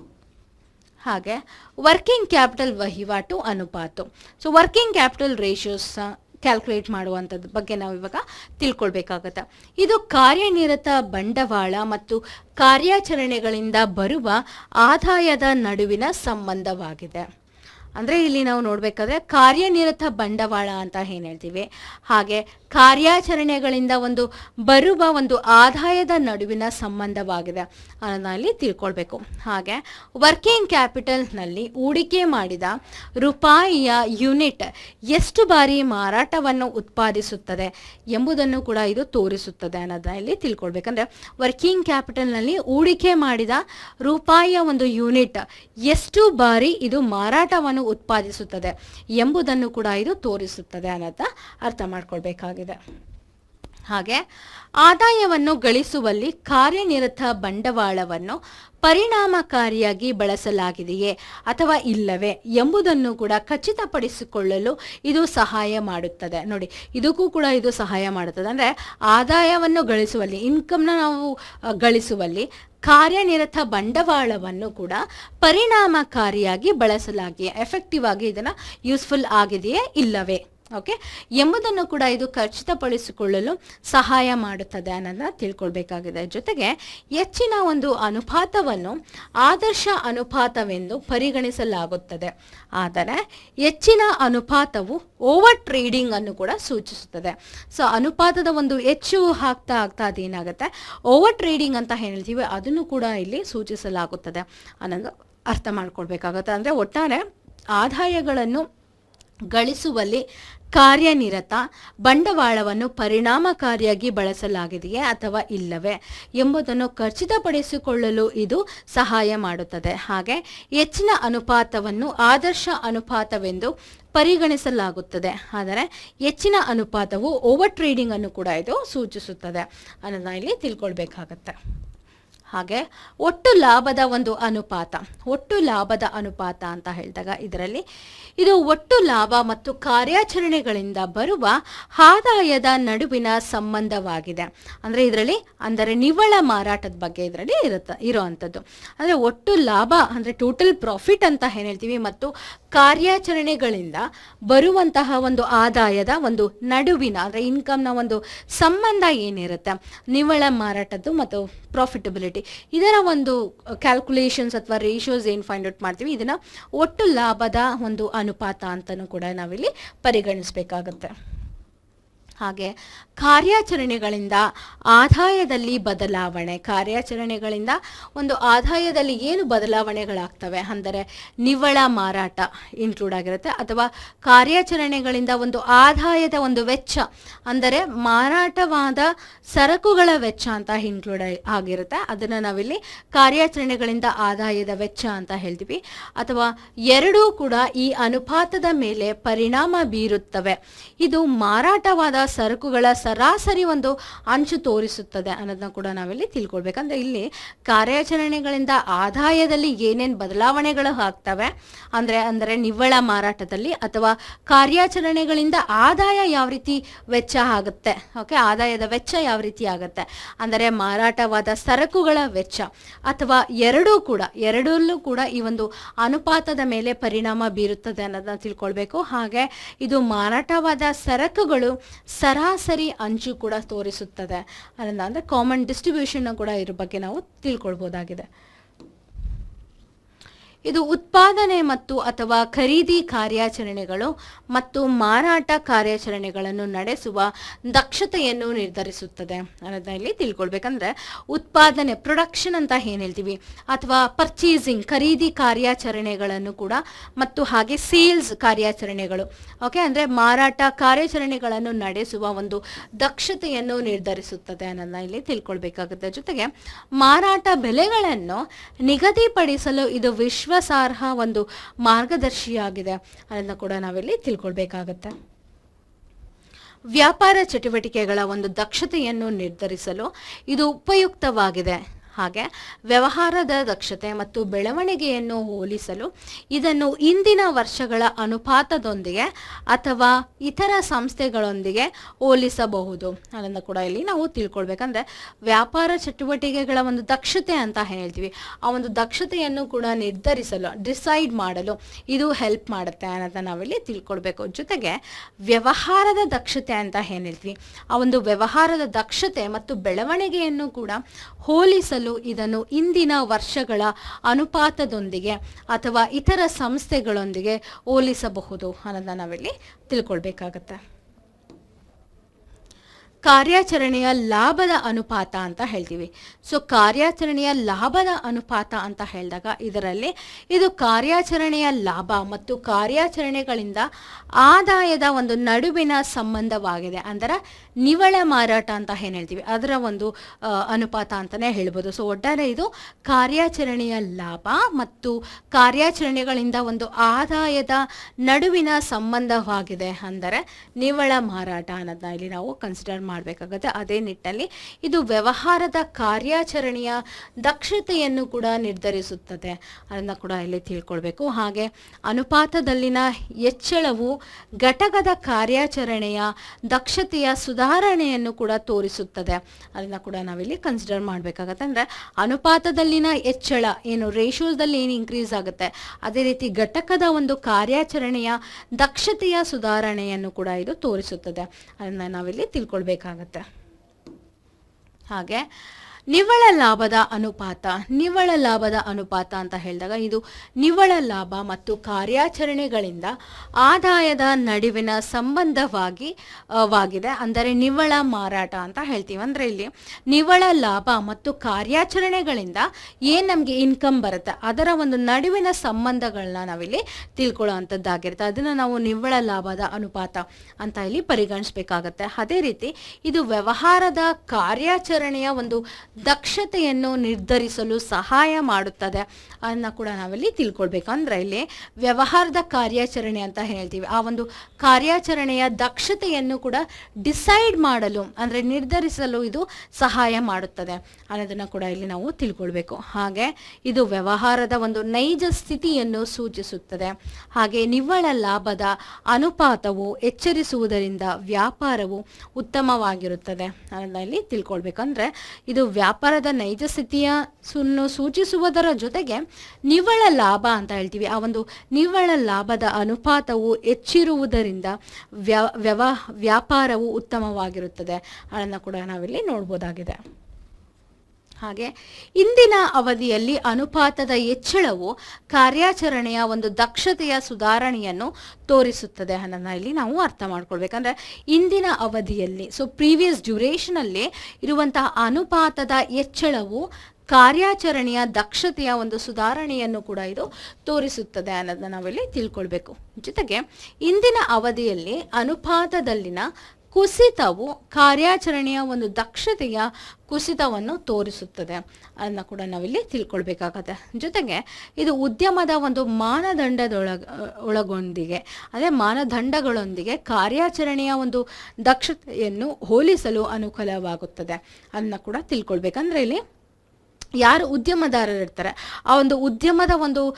ಹಾಗೆ ವರ್ಕಿಂಗ್ ಕ್ಯಾಪಿಟಲ್ ವಹಿವಾಟು ಅನುಪಾತ. So working capital ratios calculate ಮಾಡುವಂಥದ್ದು ಬಗ್ಗೆ ನಾವು ಇವಾಗ ತಿಳ್ಕೊಳ್ಬೇಕಾಗತ್ತೆ. ಇದು ಕಾರ್ಯನಿರತ ಬಂಡವಾಳ ಮತ್ತು ಕಾರ್ಯಾಚರಣೆಗಳಿಂದ ಬರುವ ಆದಾಯದ ನಡುವಿನ ಸಂಬಂಧವಾಗಿದೆ. ಅಂದರೆ ಇಲ್ಲಿ ನಾವು ನೋಡಬೇಕಾದ್ರೆ ಕಾರ್ಯನಿರತ ಬಂಡವಾಳ ಅಂತ ಏನು ಹೇಳ್ತೀವಿ? ಹಾಗೆ ಕಾರ್ಯಾಚರಣೆಗಳಿಂದ ಒಂದು ಬರುವ ಒಂದು ಆದಾಯದ ನಡುವಿನ ಸಂಬಂಧವಾಗಿದೆ ಅನ್ನೋದನ್ನ ಇಲ್ಲಿ ತಿಳ್ಕೊಳ್ಬೇಕು. ಹಾಗೆ ವರ್ಕಿಂಗ್ ಕ್ಯಾಪಿಟಲ್ನಲ್ಲಿ ಹೂಡಿಕೆ ಮಾಡಿದ ರೂಪಾಯಿಯ ಯೂನಿಟ್ ಎಷ್ಟು ಬಾರಿ ಮಾರಾಟವನ್ನು ಉತ್ಪಾದಿಸುತ್ತದೆ ಎಂಬುದನ್ನು ಕೂಡ ಇದು ತೋರಿಸುತ್ತದೆ ಅನ್ನೋದನ್ನ ಇಲ್ಲಿ ತಿಳ್ಕೊಳ್ಬೇಕಂದ್ರೆ ವರ್ಕಿಂಗ್ ಕ್ಯಾಪಿಟಲ್ನಲ್ಲಿ ಹೂಡಿಕೆ ಮಾಡಿದ ರೂಪಾಯಿಯ ಒಂದು ಯೂನಿಟ್ ಎಷ್ಟು ಬಾರಿ ಇದು ಮಾರಾಟವನ್ನು ಉತ್ಪಾದಿಸುತ್ತದೆ ಎಂಬುದನ್ನು ಕೂಡ ಇದು ತೋರಿಸುತ್ತದೆ ಅನ್ನೋದನ್ನ ಅರ್ಥ ಮಾಡ್ಕೊಳ್ಬೇಕಾಗಿದೆ. ಹಾಗೆ ಆದಾಯವನ್ನು ಗಳಿಸುವಲ್ಲಿ ಕಾರ್ಯನಿರತ ಬಂಡವಾಳವನ್ನು ಪರಿಣಾಮಕಾರಿಯಾಗಿ ಬಳಸಲಾಗಿದೆಯೇ ಅಥವಾ ಇಲ್ಲವೇ ಎಂಬುದನ್ನು ಕೂಡ ಖಚಿತಪಡಿಸಿಕೊಳ್ಳಲು ಇದು ಸಹಾಯ ಮಾಡುತ್ತದೆ. ನೋಡಿ, ಇದಕ್ಕೂ ಕೂಡ ಇದು ಸಹಾಯ ಮಾಡುತ್ತದೆ. ಅಂದರೆ ಆದಾಯವನ್ನು ಗಳಿಸುವಲ್ಲಿ ಇನ್ಕಮ್ನ ನಾವು ಗಳಿಸುವಲ್ಲಿ ಕಾರ್ಯನಿರತ ಬಂಡವಾಳವನ್ನು ಕೂಡ ಪರಿಣಾಮಕಾರಿಯಾಗಿ ಬಳಸಲಾಗಿ ಎಫೆಕ್ಟಿವ್ ಆಗಿ ಇದನ್ನು ಯೂಸ್ಫುಲ್ ಆಗಿದೆಯೇ ಇಲ್ಲವೇ? ಓಕೆ? ಎಂಬುದನ್ನು ಕೂಡ ಇದು ಖಚಿತಪಡಿಸಿಕೊಳ್ಳಲು ಸಹಾಯ ಮಾಡುತ್ತದೆ ಅನ್ನೋದನ್ನ ತಿಳ್ಕೊಳ್ಬೇಕಾಗಿದೆ. ಜೊತೆಗೆ ಹೆಚ್ಚಿನ ಒಂದು ಅನುಪಾತವನ್ನು ಆದರ್ಶ ಅನುಪಾತವೆಂದು ಪರಿಗಣಿಸಲಾಗುತ್ತದೆ. ಆದರೆ ಹೆಚ್ಚಿನ ಅನುಪಾತವು ಓವರ್ ಟ್ರೇಡಿಂಗ್ ಅನ್ನು ಕೂಡ ಸೂಚಿಸುತ್ತದೆ. ಸೊ, ಅನುಪಾತದ ಒಂದು ಹೆಚ್ಚು ಆಗ್ತಾ ಆಗ್ತಾ ಅದೇನಾಗುತ್ತೆ? ಓವರ್ ಟ್ರೇಡಿಂಗ್ ಅಂತ ಹೇಳ್ತೀವಿ, ಅದನ್ನು ಕೂಡ ಇಲ್ಲಿ ಸೂಚಿಸಲಾಗುತ್ತದೆ ಅನ್ನೋದು ಅರ್ಥ ಮಾಡ್ಕೊಳ್ಬೇಕಾಗುತ್ತೆ. ಅಂದರೆ ಒಟ್ಟಾರೆ ಆದಾಯಗಳನ್ನು ಗಳಿಸುವಲ್ಲಿ ಕಾರ್ಯನಿರತ ಬಂಡವಾಳವನ್ನು ಪರಿಣಾಮಕಾರಿಯಾಗಿ ಬಳಸಲಾಗಿದೆಯೇ ಅಥವಾ ಇಲ್ಲವೇ ಎಂಬುದನ್ನು ಖಚಿತಪಡಿಸಿಕೊಳ್ಳಲು ಇದು ಸಹಾಯ ಮಾಡುತ್ತದೆ. ಹಾಗೆ ಹೆಚ್ಚಿನ ಅನುಪಾತವನ್ನು ಆದರ್ಶ ಅನುಪಾತವೆಂದು ಪರಿಗಣಿಸಲಾಗುತ್ತದೆ. ಆದರೆ ಹೆಚ್ಚಿನ ಅನುಪಾತವು ಓವರ್ ಟ್ರೇಡಿಂಗ್ ಅನ್ನು ಕೂಡ ಇದು ಸೂಚಿಸುತ್ತದೆ ಅನ್ನೋದನ್ನ ಇಲ್ಲಿ ತಿಳ್ಕೊಳ್ಬೇಕಾಗತ್ತೆ. ಹಾಗೆ ಒಟ್ಟು ಲಾಭದ ಒಂದು ಅನುಪಾತ, ಒಟ್ಟು ಲಾಭದ ಅನುಪಾತ ಅಂತ ಹೇಳಿದಾಗ ಇದರಲ್ಲಿ ಇದು ಒಟ್ಟು ಲಾಭ ಮತ್ತು ಕಾರ್ಯಾಚರಣೆಗಳಿಂದ ಬರುವ ಆದಾಯದ ನಡುವಿನ ಸಂಬಂಧವಾಗಿದೆ. ಅಂದರೆ ಇದರಲ್ಲಿ, ಅಂದರೆ ನಿವ್ವಳ ಮಾರಾಟದ ಬಗ್ಗೆ ಇದರಲ್ಲಿ ಇರುತ್ತೆ, ಇರೋವಂಥದ್ದು. ಅಂದರೆ ಒಟ್ಟು ಲಾಭ, ಅಂದರೆ ಟೋಟಲ್ ಪ್ರಾಫಿಟ್ ಅಂತ ಏನು ಹೇಳ್ತೀವಿ ಮತ್ತು ಕಾರ್ಯಾಚರಣೆಗಳಿಂದ ಬರುವಂತಹ ಒಂದು ಆದಾಯದ ಒಂದು ನಡುವಿನ, ಅಂದರೆ ಇನ್ಕಮ್ನ ಒಂದು ಸಂಬಂಧ ಏನಿರುತ್ತೆ. ನಿವ್ವಳ ಮಾರಾಟದ್ದು ಮತ್ತು ಪ್ರಾಫಿಟಬಿಲಿಟಿ ಇದರ ಒಂದು ಕ್ಯಾಲ್ಕುಲೇಷನ್ಸ್ ಅಥವಾ ರೇಷಿಯೋಸ್ ಏನು ಫೈಂಡ್ ಔಟ್ ಮಾಡ್ತೀವಿ, ಇದನ್ನು ಒಟ್ಟು ಲಾಭದ ಒಂದು ಅನುಪಾತ ಅಂತಲೂ ಕೂಡ ನಾವಿಲ್ಲಿ ಪರಿಗಣಿಸಬೇಕಾಗುತ್ತೆ. ಹಾಗೆ ಕಾರ್ಯಾಚರಣೆಗಳಿಂದ ಆದಾಯದಲ್ಲಿ ಬದಲಾವಣೆ. ಕಾರ್ಯಾಚರಣೆಗಳಿಂದ ಒಂದು ಆದಾಯದಲ್ಲಿ ಏನು ಬದಲಾವಣೆಗಳಾಗ್ತವೆ? ಅಂದರೆ ನಿವ್ವಳ ಮಾರಾಟ ಇನ್ಕ್ಲೂಡ್ ಆಗಿರುತ್ತೆ. ಅಥವಾ ಕಾರ್ಯಾಚರಣೆಗಳಿಂದ ಒಂದು ಆದಾಯದ ಒಂದು ವೆಚ್ಚ, ಅಂದರೆ ಮಾರಾಟವಾದ ಸರಕುಗಳ ವೆಚ್ಚ ಅಂತ ಇನ್ಕ್ಲೂಡ್ ಆಗಿರುತ್ತೆ. ಅದನ್ನು ನಾವಿಲ್ಲಿ ಕಾರ್ಯಾಚರಣೆಗಳಿಂದ ಆದಾಯದ ವೆಚ್ಚ ಅಂತ ಹೇಳ್ತೀವಿ. ಅಥವಾ ಎರಡೂ ಕೂಡ ಈ ಅನುಪಾತದ ಮೇಲೆ ಪರಿಣಾಮ ಬೀರುತ್ತವೆ. ಇದು ಮಾರಾಟವಾದ ಸರಕುಗಳ ಸರಾಸರಿ ಒಂದು ಅಂಚು ತೋರಿಸುತ್ತದೆ ಅನ್ನೋದನ್ನ ಕೂಡ ನಾವಿಲ್ಲಿ ತಿಳ್ಕೊಳ್ಬೇಕಂದ್ರೆ ಇಲ್ಲಿ ಕಾರ್ಯಾಚರಣೆಗಳಿಂದ ಆದಾಯದಲ್ಲಿ ಏನೇನು ಬದಲಾವಣೆಗಳು ಆಗ್ತವೆ, ಅಂದರೆ ಅಂದರೆ ನಿವ್ವಳ ಮಾರಾಟದಲ್ಲಿ ಅಥವಾ ಕಾರ್ಯಾಚರಣೆಗಳಿಂದ ಆದಾಯ ಯಾವ ರೀತಿ ವೆಚ್ಚ ಆಗುತ್ತೆ ಓಕೆ ಆದಾಯದ ವೆಚ್ಚ ಯಾವ ರೀತಿ ಆಗುತ್ತೆ, ಅಂದರೆ ಮಾರಾಟವಾದ ಸರಕುಗಳ ವೆಚ್ಚ ಅಥವಾ ಎರಡೂ ಕೂಡ ಎರಡಲ್ಲೂ ಕೂಡ ಈ ಒಂದು ಅನುಪಾತದ ಮೇಲೆ ಪರಿಣಾಮ ಬೀರುತ್ತದೆ ಅನ್ನೋದನ್ನ ತಿಳ್ಕೊಳ್ಬೇಕು. ಹಾಗೆ ಇದು ಮಾರಾಟವಾದ ಸರಕುಗಳು ಸರಾಸರಿ ಅಂಚು ಕೂಡ ತೋರಿಸುತ್ತದೆ. ಅದರಿಂದ ಅಂದರೆ ಕಾಮನ್ ಡಿಸ್ಟ್ರಿಬ್ಯೂಷನ್ ಕೂಡ ಇದ್ರ ಬಗ್ಗೆ ನಾವು ತಿಳ್ಕೊಳ್ಬೋದಾಗಿದೆ. ಇದು ಉತ್ಪಾದನೆ ಮತ್ತು ಅಥವಾ ಖರೀದಿ ಕಾರ್ಯಾಚರಣೆಗಳು ಮತ್ತು ಮಾರಾಟ ಕಾರ್ಯಾಚರಣೆಗಳನ್ನು ನಡೆಸುವ ದಕ್ಷತೆಯನ್ನು ನಿರ್ಧರಿಸುತ್ತದೆ. ಅನ್ನೋದನ್ನ ಇಲ್ಲಿ ತಿಳ್ಕೊಳ್ಬೇಕಂದ್ರೆ ಉತ್ಪಾದನೆ ಪ್ರೊಡಕ್ಷನ್ ಅಂತ ಏನು ಹೇಳ್ತೀವಿ? ಅಥವಾ ಪರ್ಚೇಸಿಂಗ್ ಖರೀದಿ ಕಾರ್ಯಾಚರಣೆಗಳನ್ನು ಕೂಡ ಮತ್ತು ಹಾಗೆ ಸೇಲ್ಸ್ ಕಾರ್ಯಾಚರಣೆಗಳು. ಓಕೆ ಅಂದರೆ ಮಾರಾಟ ಕಾರ್ಯಾಚರಣೆಗಳನ್ನು ನಡೆಸುವ ಒಂದು ದಕ್ಷತೆಯನ್ನು ನಿರ್ಧರಿಸುತ್ತದೆ ಅನ್ನೋದನ್ನ ಇಲ್ಲಿ ತಿಳ್ಕೊಳ್ಬೇಕಾಗುತ್ತೆ. ಜೊತೆಗೆ ಮಾರಾಟ ಬೆಲೆಗಳನ್ನು ನಿಗದಿಪಡಿಸಲು ಇದು ವಿಶ್ವಾಸಾರ್ಹ ಒಂದು ಮಾರ್ಗದರ್ಶಿಯಾಗಿದೆ. ಅದನ್ನು ಕೂಡ ನಾವಿಲ್ಲಿ ತಿಳ್ಕೊಳ್ಬೇಕಾಗತ್ತೆ. ವ್ಯಾಪಾರ ಚಟುವಟಿಕೆಗಳ ಒಂದು ದಕ್ಷತೆಯನ್ನು ನಿರ್ಧರಿಸಲು ಇದು ಉಪಯುಕ್ತವಾಗಿದೆ. ಹಾಗೆ ವ್ಯವಹಾರದ ದಕ್ಷತೆ ಮತ್ತು ಬೆಳವಣಿಗೆಯನ್ನು ಹೋಲಿಸಲು ಇದನ್ನು ಇಂದಿನ ವರ್ಷಗಳ ಅನುಪಾತದೊಂದಿಗೆ ಅಥವಾ ಇತರ ಸಂಸ್ಥೆಗಳೊಂದಿಗೆ ಹೋಲಿಸಬಹುದು. ಅದನ್ನು ಕೂಡ ಇಲ್ಲಿ ನಾವು ತಿಳ್ಕೊಳ್ಬೇಕಂದ್ರೆ ವ್ಯಾಪಾರ ಚಟುವಟಿಕೆಗಳ ಒಂದು ದಕ್ಷತೆ ಅಂತ ಹೇಳ್ತೀವಿ. ಆ ಒಂದು ದಕ್ಷತೆಯನ್ನು ಕೂಡ ನಿರ್ಧರಿಸಲು, ಡಿಸೈಡ್ ಮಾಡಲು ಇದು ಹೆಲ್ಪ್ ಮಾಡುತ್ತೆ ಅನ್ನೋದನ್ನ ನಾವಿಲ್ಲಿ ತಿಳ್ಕೊಳ್ಬೇಕು. ಜೊತೆಗೆ ವ್ಯವಹಾರದ ದಕ್ಷತೆ ಅಂತ ಏನ್ ಹೇಳ್ತೀವಿ? ಆ ಒಂದು ವ್ಯವಹಾರದ ದಕ್ಷತೆ ಮತ್ತು ಬೆಳವಣಿಗೆಯನ್ನು ಕೂಡ ಹೋಲಿಸಲು ಇದನ್ನು ಇಂದಿನ ವರ್ಷಗಳ ಅನುಪಾತದೊಂದಿಗೆ ಅಥವಾ ಇತರ ಸಂಸ್ಥೆಗಳೊಂದಿಗೆ ಹೋಲಿಸಬಹುದು ಅನ್ನೋದನ್ನ ನಾವಿಲ್ಲಿ ತಿಳ್ಕೊಳ್ಬೇಕಾಗತ್ತೆ. ಕಾರ್ಯಾಚರಣೆಯ ಲಾಭದ ಅನುಪಾತ ಅಂತ ಹೇಳ್ತೀವಿ. ಸೊ ಕಾರ್ಯಾಚರಣೆಯ ಲಾಭದ ಅನುಪಾತ ಅಂತ ಹೇಳಿದಾಗ ಇದರಲ್ಲಿ ಇದು ಕಾರ್ಯಾಚರಣೆಯ ಲಾಭ ಮತ್ತು ಕಾರ್ಯಾಚರಣೆಗಳಿಂದ ಆದಾಯದ ಒಂದು ನಡುವಿನ ಸಂಬಂಧವಾಗಿದೆ. ಅಂದರೆ ನಿವಳ ಮಾರಾಟ ಅಂತ ಏನು ಹೇಳ್ತೀವಿ? ಅದರ ಒಂದು ಅನುಪಾತ ಅಂತಲೇ ಹೇಳ್ಬೋದು. ಸೊ ಒಟ್ಟಾರೆ ಇದು ಕಾರ್ಯಾಚರಣೆಯ ಲಾಭ ಮತ್ತು ಕಾರ್ಯಾಚರಣೆಗಳಿಂದ ಒಂದು ಆದಾಯದ ನಡುವಿನ ಸಂಬಂಧವಾಗಿದೆ. ಅಂದರೆ ನಿವಳ ಮಾರಾಟ ಅನ್ನೋದನ್ನ ಇಲ್ಲಿ ನಾವು ಕನ್ಸಿಡರ್ ಮಾಡಬೇಕಾಗುತ್ತೆ. ಅದೇ ನಿಟ್ಟಲ್ಲಿ ಇದು ವ್ಯವಹಾರದ ಕಾರ್ಯಾಚರಣೆಯ ದಕ್ಷತೆಯನ್ನು ಕೂಡ ನಿರ್ಧರಿಸುತ್ತದೆ ಅದನ್ನು ಕೂಡ ಇಲ್ಲಿ ತಿಳ್ಕೊಳ್ಬೇಕು. ಹಾಗೆ ಅನುಪಾತದಲ್ಲಿನ ಹೆಚ್ಚಳವು ಘಟಕದ ಕಾರ್ಯಾಚರಣೆಯ ದಕ್ಷತೆಯ ಸುಧಾರಣೆಯನ್ನು ಕೂಡ ತೋರಿಸುತ್ತದೆ. ಅದನ್ನು ಕೂಡ ನಾವಿಲ್ಲಿ ಕನ್ಸಿಡರ್ ಮಾಡಬೇಕಾಗತ್ತೆ. ಅಂದರೆ ಅನುಪಾತದಲ್ಲಿನ ಹೆಚ್ಚಳ ಏನು ರೇಷೋದಲ್ಲಿ ಏನು ಇನ್ಕ್ರೀಸ್ ಆಗುತ್ತೆ. ಅದೇ ರೀತಿ ಘಟಕದ ಒಂದು ಕಾರ್ಯಾಚರಣೆಯ ದಕ್ಷತೆಯ ಸುಧಾರಣೆಯನ್ನು ಕೂಡ ಇದು ತೋರಿಸುತ್ತದೆ. ಅದನ್ನು ನಾವಿಲ್ಲಿ ತಿಳ್ಕೊಳ್ಬೇಕಾಗತ್ತೆ ಹಾಗೆ ನಿವ್ವಳ ಲಾಭದ ಅನುಪಾತ, ನಿವ್ವಳ ಲಾಭದ ಅನುಪಾತ ಅಂತ ಹೇಳಿದಾಗ ಇದು ನಿವ್ವಳ ಲಾಭ ಮತ್ತು ಕಾರ್ಯಾಚರಣೆಗಳಿಂದ ಆದಾಯದ ನಡುವಿನ ಸಂಬಂಧವಾಗಿ ವಾಗಿದೆ. ಅಂದರೆ ನಿವ್ವಳ ಮಾರಾಟ ಅಂತ ಹೇಳ್ತೀವಿ. ಅಂದರೆ ಇಲ್ಲಿ ನಿವ್ವಳ ಲಾಭ ಮತ್ತು ಕಾರ್ಯಾಚರಣೆಗಳಿಂದ ಏನು ನಮಗೆ ಇನ್ಕಮ್ ಬರುತ್ತೆ, ಅದರ ಒಂದು ನಡುವಿನ ಸಂಬಂಧಗಳನ್ನ ನಾವಿಲ್ಲಿ ತಿಳ್ಕೊಳ್ಳೋ ಅಂಥದ್ದಾಗಿರುತ್ತೆ ಅದನ್ನು ನಾವು ನಿವ್ವಳ ಲಾಭದ ಅನುಪಾತ ಅಂತ ಇಲ್ಲಿ ಪರಿಗಣಿಸಬೇಕಾಗತ್ತೆ. ಅದೇ ರೀತಿ ಇದು ವ್ಯವಹಾರದ ಕಾರ್ಯಾಚರಣೆಯ ಒಂದು ದಕ್ಷತೆಯನ್ನು ನಿರ್ಧರಿಸಲು ಸಹಾಯ ಮಾಡುತ್ತದೆ ಅನ್ನ ಕೂಡ ನಾವಿಲ್ಲಿ ತಿಳ್ಕೊಳ್ಬೇಕು. ಅಂದ್ರೆ ಇಲ್ಲಿ ವ್ಯವಹಾರದ ಕಾರ್ಯಾಚರಣೆ ಅಂತ ಹೇಳ್ತೀವಿ. ಆ ಒಂದು ಕಾರ್ಯಾಚರಣೆಯ ದಕ್ಷತೆಯನ್ನು ಕೂಡ ಡಿಸೈಡ್ ಮಾಡಲು, ಅಂದ್ರೆ ನಿರ್ಧರಿಸಲು ಇದು ಸಹಾಯ ಮಾಡುತ್ತದೆ ಅನ್ನೋದನ್ನ ಕೂಡ ಇಲ್ಲಿ ನಾವು ತಿಳ್ಕೊಳ್ಬೇಕು. ಹಾಗೆ ಇದು ವ್ಯವಹಾರದ ಒಂದು ನೈಜ ಸ್ಥಿತಿಯನ್ನು ಸೂಚಿಸುತ್ತದೆ. ಹಾಗೆ ನಿವ್ವಳ ಲಾಭದ ಅನುಪಾತವು ಎಚ್ಚರಿಸುವುದರಿಂದ ವ್ಯಾಪಾರವು ಉತ್ತಮವಾಗಿರುತ್ತದೆ ಅನ್ನೋದನ್ನ ಇಲ್ಲಿ ತಿಳ್ಕೊಳ್ಬೇಕಂದ್ರೆ ಇದು ವ್ಯಾಪಾರದ ನೈಜ ಸ್ಥಿತಿಯ ಸುನ್ನು ಸೂಚಿಸುವುದರ ಜೊತೆಗೆ ನಿವ್ವಳ ಲಾಭ ಅಂತ ಹೇಳ್ತೀವಿ. ಆ ಒಂದು ನಿವ್ವಳ ಲಾಭದ ಅನುಪಾತವು ಹೆಚ್ಚಿರುವುದರಿಂದ ವ್ಯ ವ್ಯವ ವ್ಯಾಪಾರವು ಉತ್ತಮವಾಗಿರುತ್ತದೆ. ಅದನ್ನು ಕೂಡ ನಾವಿಲ್ಲಿ ನೋಡ್ಬೋದಾಗಿದೆ. ಹಾಗೆ ಇಂದಿನ ಅವಧಿಯಲ್ಲಿ ಅನುಪಾತದ ಹೆಚ್ಚಳವು ಕಾರ್ಯಾಚರಣೆಯ ಒಂದು ದಕ್ಷತೆಯ ಸುಧಾರಣೆಯನ್ನು ತೋರಿಸುತ್ತದೆ ಅನ್ನೋದನ್ನ ಇಲ್ಲಿ ನಾವು ಅರ್ಥ ಮಾಡ್ಕೊಳ್ಬೇಕಂದ್ರೆ ಇಂದಿನ ಅವಧಿಯಲ್ಲಿ ಸೊ ಪ್ರೀವಿಯಸ್ ಡ್ಯೂರೇಷನಲ್ಲಿ ಇರುವಂತಹ ಅನುಪಾತದ ಹೆಚ್ಚಳವು ಕಾರ್ಯಾಚರಣೆಯ ದಕ್ಷತೆಯ ಒಂದು ಸುಧಾರಣೆಯನ್ನು ಕೂಡ ಇದು ತೋರಿಸುತ್ತದೆ ಅನ್ನೋದನ್ನ ನಾವಿಲ್ಲಿ ತಿಳ್ಕೊಳ್ಬೇಕು. ಜೊತೆಗೆ ಇಂದಿನ ಅವಧಿಯಲ್ಲಿ ಅನುಪಾತದಲ್ಲಿನ ಕುಸಿತವು ಕಾರ್ಯಾಚರಣೆಯ ಒಂದು ದಕ್ಷತೆಯ ಕುಸಿತವನ್ನು ತೋರಿಸುತ್ತದೆ. ಅದನ್ನ ಕೂಡ ನಾವಿಲ್ಲಿ ತಿಳ್ಕೊಳ್ಬೇಕಾಗತ್ತೆ. ಜೊತೆಗೆ ಇದು ಉದ್ಯಮದ ಒಂದು ಮಾನದಂಡದೊಳಗ ಒಳಗೊಂದಿಗೆ ಅದೇ ಮಾನದಂಡಗಳೊಂದಿಗೆ ಕಾರ್ಯಾಚರಣೆಯ ಒಂದು ದಕ್ಷತೆಯನ್ನು ಹೋಲಿಸಲು ಅನುಕೂಲವಾಗುತ್ತದೆ. ಅದನ್ನ ಕೂಡ ತಿಳ್ಕೊಳ್ಬೇಕಂದ್ರೆ ಇಲ್ಲಿ ಯಾರು ಉದ್ಯಮದಾರರಿರ್ತಾರೆ ಆ ಒಂದು ಉದ್ಯಮದ ಒಂದು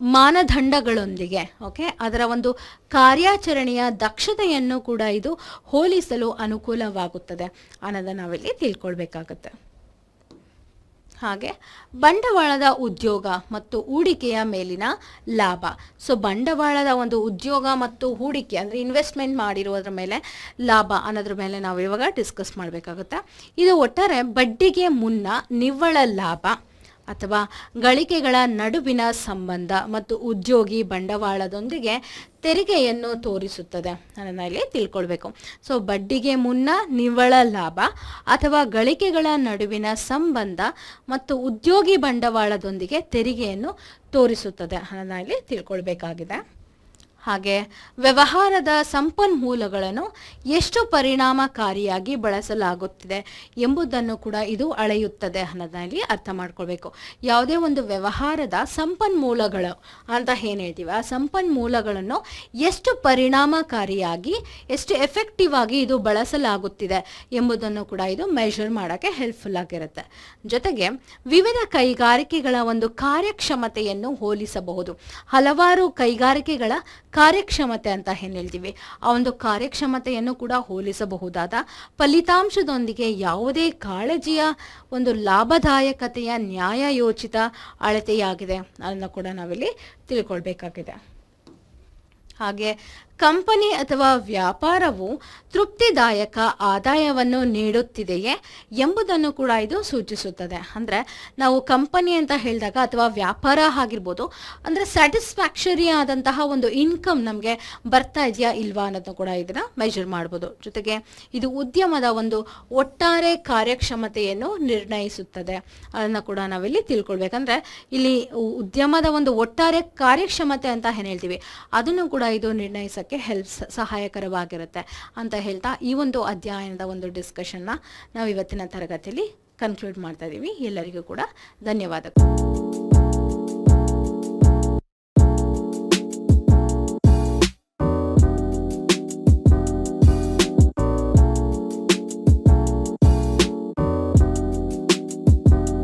ಮಾನದಂಡಗಳೊಂದಿಗೆ, ಓಕೆ, ಅದರ ಒಂದು ಕಾರ್ಯಾಚರಣೆಯ ದಕ್ಷತೆಯನ್ನು ಕೂಡ ಇದು ಹೋಲಿಸಲು ಅನುಕೂಲವಾಗುತ್ತದೆ ಅನ್ನೋದನ್ನ ನಾವಿಲ್ಲಿ ತಿಳ್ಕೊಳ್ಬೇಕಾಗತ್ತೆ. ಹಾಗೆ ಬಂಡವಾಳದ ಉದ್ಯೋಗ ಮತ್ತು ಹೂಡಿಕೆಯ ಮೇಲಿನ ಲಾಭ. ಸೊ ಬಂಡವಾಳದ ಒಂದು ಉದ್ಯೋಗ ಮತ್ತು ಹೂಡಿಕೆ ಅಂದರೆ ಇನ್ವೆಸ್ಟ್ಮೆಂಟ್ ಮಾಡಿರೋದ್ರ ಮೇಲೆ ಲಾಭ ಅನ್ನೋದ್ರ ಮೇಲೆ ನಾವು ಇವಾಗ ಡಿಸ್ಕಸ್ ಮಾಡಬೇಕಾಗುತ್ತೆ. ಇದು ಒಟ್ಟಾರೆ ಬಡ್ಡಿಗೆ ಮುನ್ನ ನಿವ್ವಳ ಲಾಭ. ಅಥವಾ ಗಳಿಕೆಗಳ ನಡುವಿನ ಸಂಬಂಧ ಮತ್ತು ಉದ್ಯೋಗಿ ಬಂಡವಾಳದೊಂದಿಗೆ ತೆರಿಗೆಯನ್ನು ತೋರಿಸುತ್ತದೆ. ಅದನ್ನು ಇಲ್ಲಿ ತಿಳ್ಕೊಳ್ಬೇಕು. ಸೊ ಬಡ್ಡಿಗೆ ಮುನ್ನ ನಿವ್ವಳ ಲಾಭ ಅಥವಾ ಗಳಿಕೆಗಳ ನಡುವಿನ ಸಂಬಂಧ ಮತ್ತು ಉದ್ಯೋಗಿ ಬಂಡವಾಳದೊಂದಿಗೆ ತೆರಿಗೆಯನ್ನು ತೋರಿಸುತ್ತದೆ. ಅದನ್ನು ಇಲ್ಲಿ ತಿಳ್ಕೊಳ್ಬೇಕಾಗಿದೆ. ಹಾಗೆ ವ್ಯವಹಾರದ ಸಂಪನ್ಮೂಲಗಳನ್ನು ಎಷ್ಟು ಪರಿಣಾಮಕಾರಿಯಾಗಿ ಬಳಸಲಾಗುತ್ತಿದೆ ಎಂಬುದನ್ನು ಕೂಡ ಇದು ಅಳೆಯುತ್ತದೆ ಅನ್ನೋದಲ್ಲಿ ಅರ್ಥ ಮಾಡ್ಕೊಳ್ಬೇಕು. ಯಾವುದೇ ಒಂದು ವ್ಯವಹಾರದ ಸಂಪನ್ಮೂಲಗಳು ಅಂತ ಏನು ಹೇಳ್ತೀವಿ? ಆ ಸಂಪನ್ಮೂಲಗಳನ್ನು ಎಷ್ಟು ಪರಿಣಾಮಕಾರಿಯಾಗಿ, ಎಷ್ಟು ಎಫೆಕ್ಟಿವ್ ಆಗಿ ಇದು ಬಳಸಲಾಗುತ್ತಿದೆ ಎಂಬುದನ್ನು ಕೂಡ ಇದು ಮೆಷರ್ ಮಾಡೋಕ್ಕೆ ಹೆಲ್ಪ್ಫುಲ್ ಆಗಿರುತ್ತೆ. ಜೊತೆಗೆ ವಿವಿಧ ಕೈಗಾರಿಕೆಗಳ ಒಂದು ಕಾರ್ಯಕ್ಷಮತೆಯನ್ನು ಹೋಲಿಸಬಹುದು. ಹಲವಾರು ಕೈಗಾರಿಕೆಗಳ ಕಾರ್ಯಕ್ಷಮತೆ ಅಂತ ಏನು ಹೇಳ್ತೀವಿ? ಆ ಒಂದು ಕಾರ್ಯಕ್ಷಮತೆಯನ್ನು ಕೂಡ ಹೋಲಿಸಬಹುದಾದ ಫಲಿತಾಂಶದೊಂದಿಗೆ ಯಾವುದೇ ಕಾಳಜಿಯ ಒಂದು ಲಾಭದಾಯಕತೆಯ ನ್ಯಾಯಯೋಚಿತ ಅಳತೆಯಾಗಿದೆ. ಅದನ್ನು ಕೂಡ ನಾವಿಲ್ಲಿ ತಿಳ್ಕೊಳ್ಬೇಕಾಗಿದೆ. ಹಾಗೆ ಕಂಪನಿ ಅಥವಾ ವ್ಯಾಪಾರವು ತೃಪ್ತಿದಾಯಕ ಆದಾಯವನ್ನು ನೀಡುತ್ತಿದೆಯೇ ಎಂಬುದನ್ನು ಕೂಡ ಇದು ಸೂಚಿಸುತ್ತದೆ. ಅಂದರೆ ನಾವು ಕಂಪನಿ ಅಂತ ಹೇಳಿದಾಗ ಅಥವಾ ವ್ಯಾಪಾರ ಆಗಿರ್ಬೋದು, ಅಂದರೆ ಸ್ಯಾಟಿಸ್ಫ್ಯಾಕ್ಷರಿ ಆದಂತಹ ಒಂದು ಇನ್ಕಮ್ ನಮಗೆ ಬರ್ತಾ ಇದೆಯಾ ಇಲ್ವಾ ಅನ್ನೋದನ್ನು ಕೂಡ ಇದನ್ನು ಮೆಜರ್ ಮಾಡ್ಬೋದು. ಜೊತೆಗೆ ಇದು ಉದ್ಯಮದ ಒಂದು ಒಟ್ಟಾರೆ ಕಾರ್ಯಕ್ಷಮತೆಯನ್ನು ನಿರ್ಣಯಿಸುತ್ತದೆ ಅದನ್ನು ಕೂಡ ನಾವಿಲ್ಲಿ ತಿಳ್ಕೊಳ್ಬೇಕಂದ್ರೆ ಇಲ್ಲಿ ಉದ್ಯಮದ ಒಂದು ಒಟ್ಟಾರೆ ಕಾರ್ಯಕ್ಷಮತೆ ಅಂತ ಏನು ಹೇಳ್ತೀವಿ, ಅದನ್ನು ಕೂಡ ಇದು ನಿರ್ಣಯಿಸಕ್ಕೆ ಹೆಲ್ಪ್ ಸಹಾಯಕರವಾಗಿರುತ್ತೆ ಅಂತ ಹೇಳ್ತಾ ಈ ಒಂದು ಅಧ್ಯಯನದ ಒಂದು ಡಿಸ್ಕಷನ್ನ ನಾವು ಇವತ್ತಿನ ತರಗತಿಯಲ್ಲಿ ಕನ್ಕ್ಲೂಡ್ ಮಾಡ್ತಾ ಇದ್ದೀವಿ ಎಲ್ಲರಿಗೂ ಕೂಡ ಧನ್ಯವಾದಗಳು.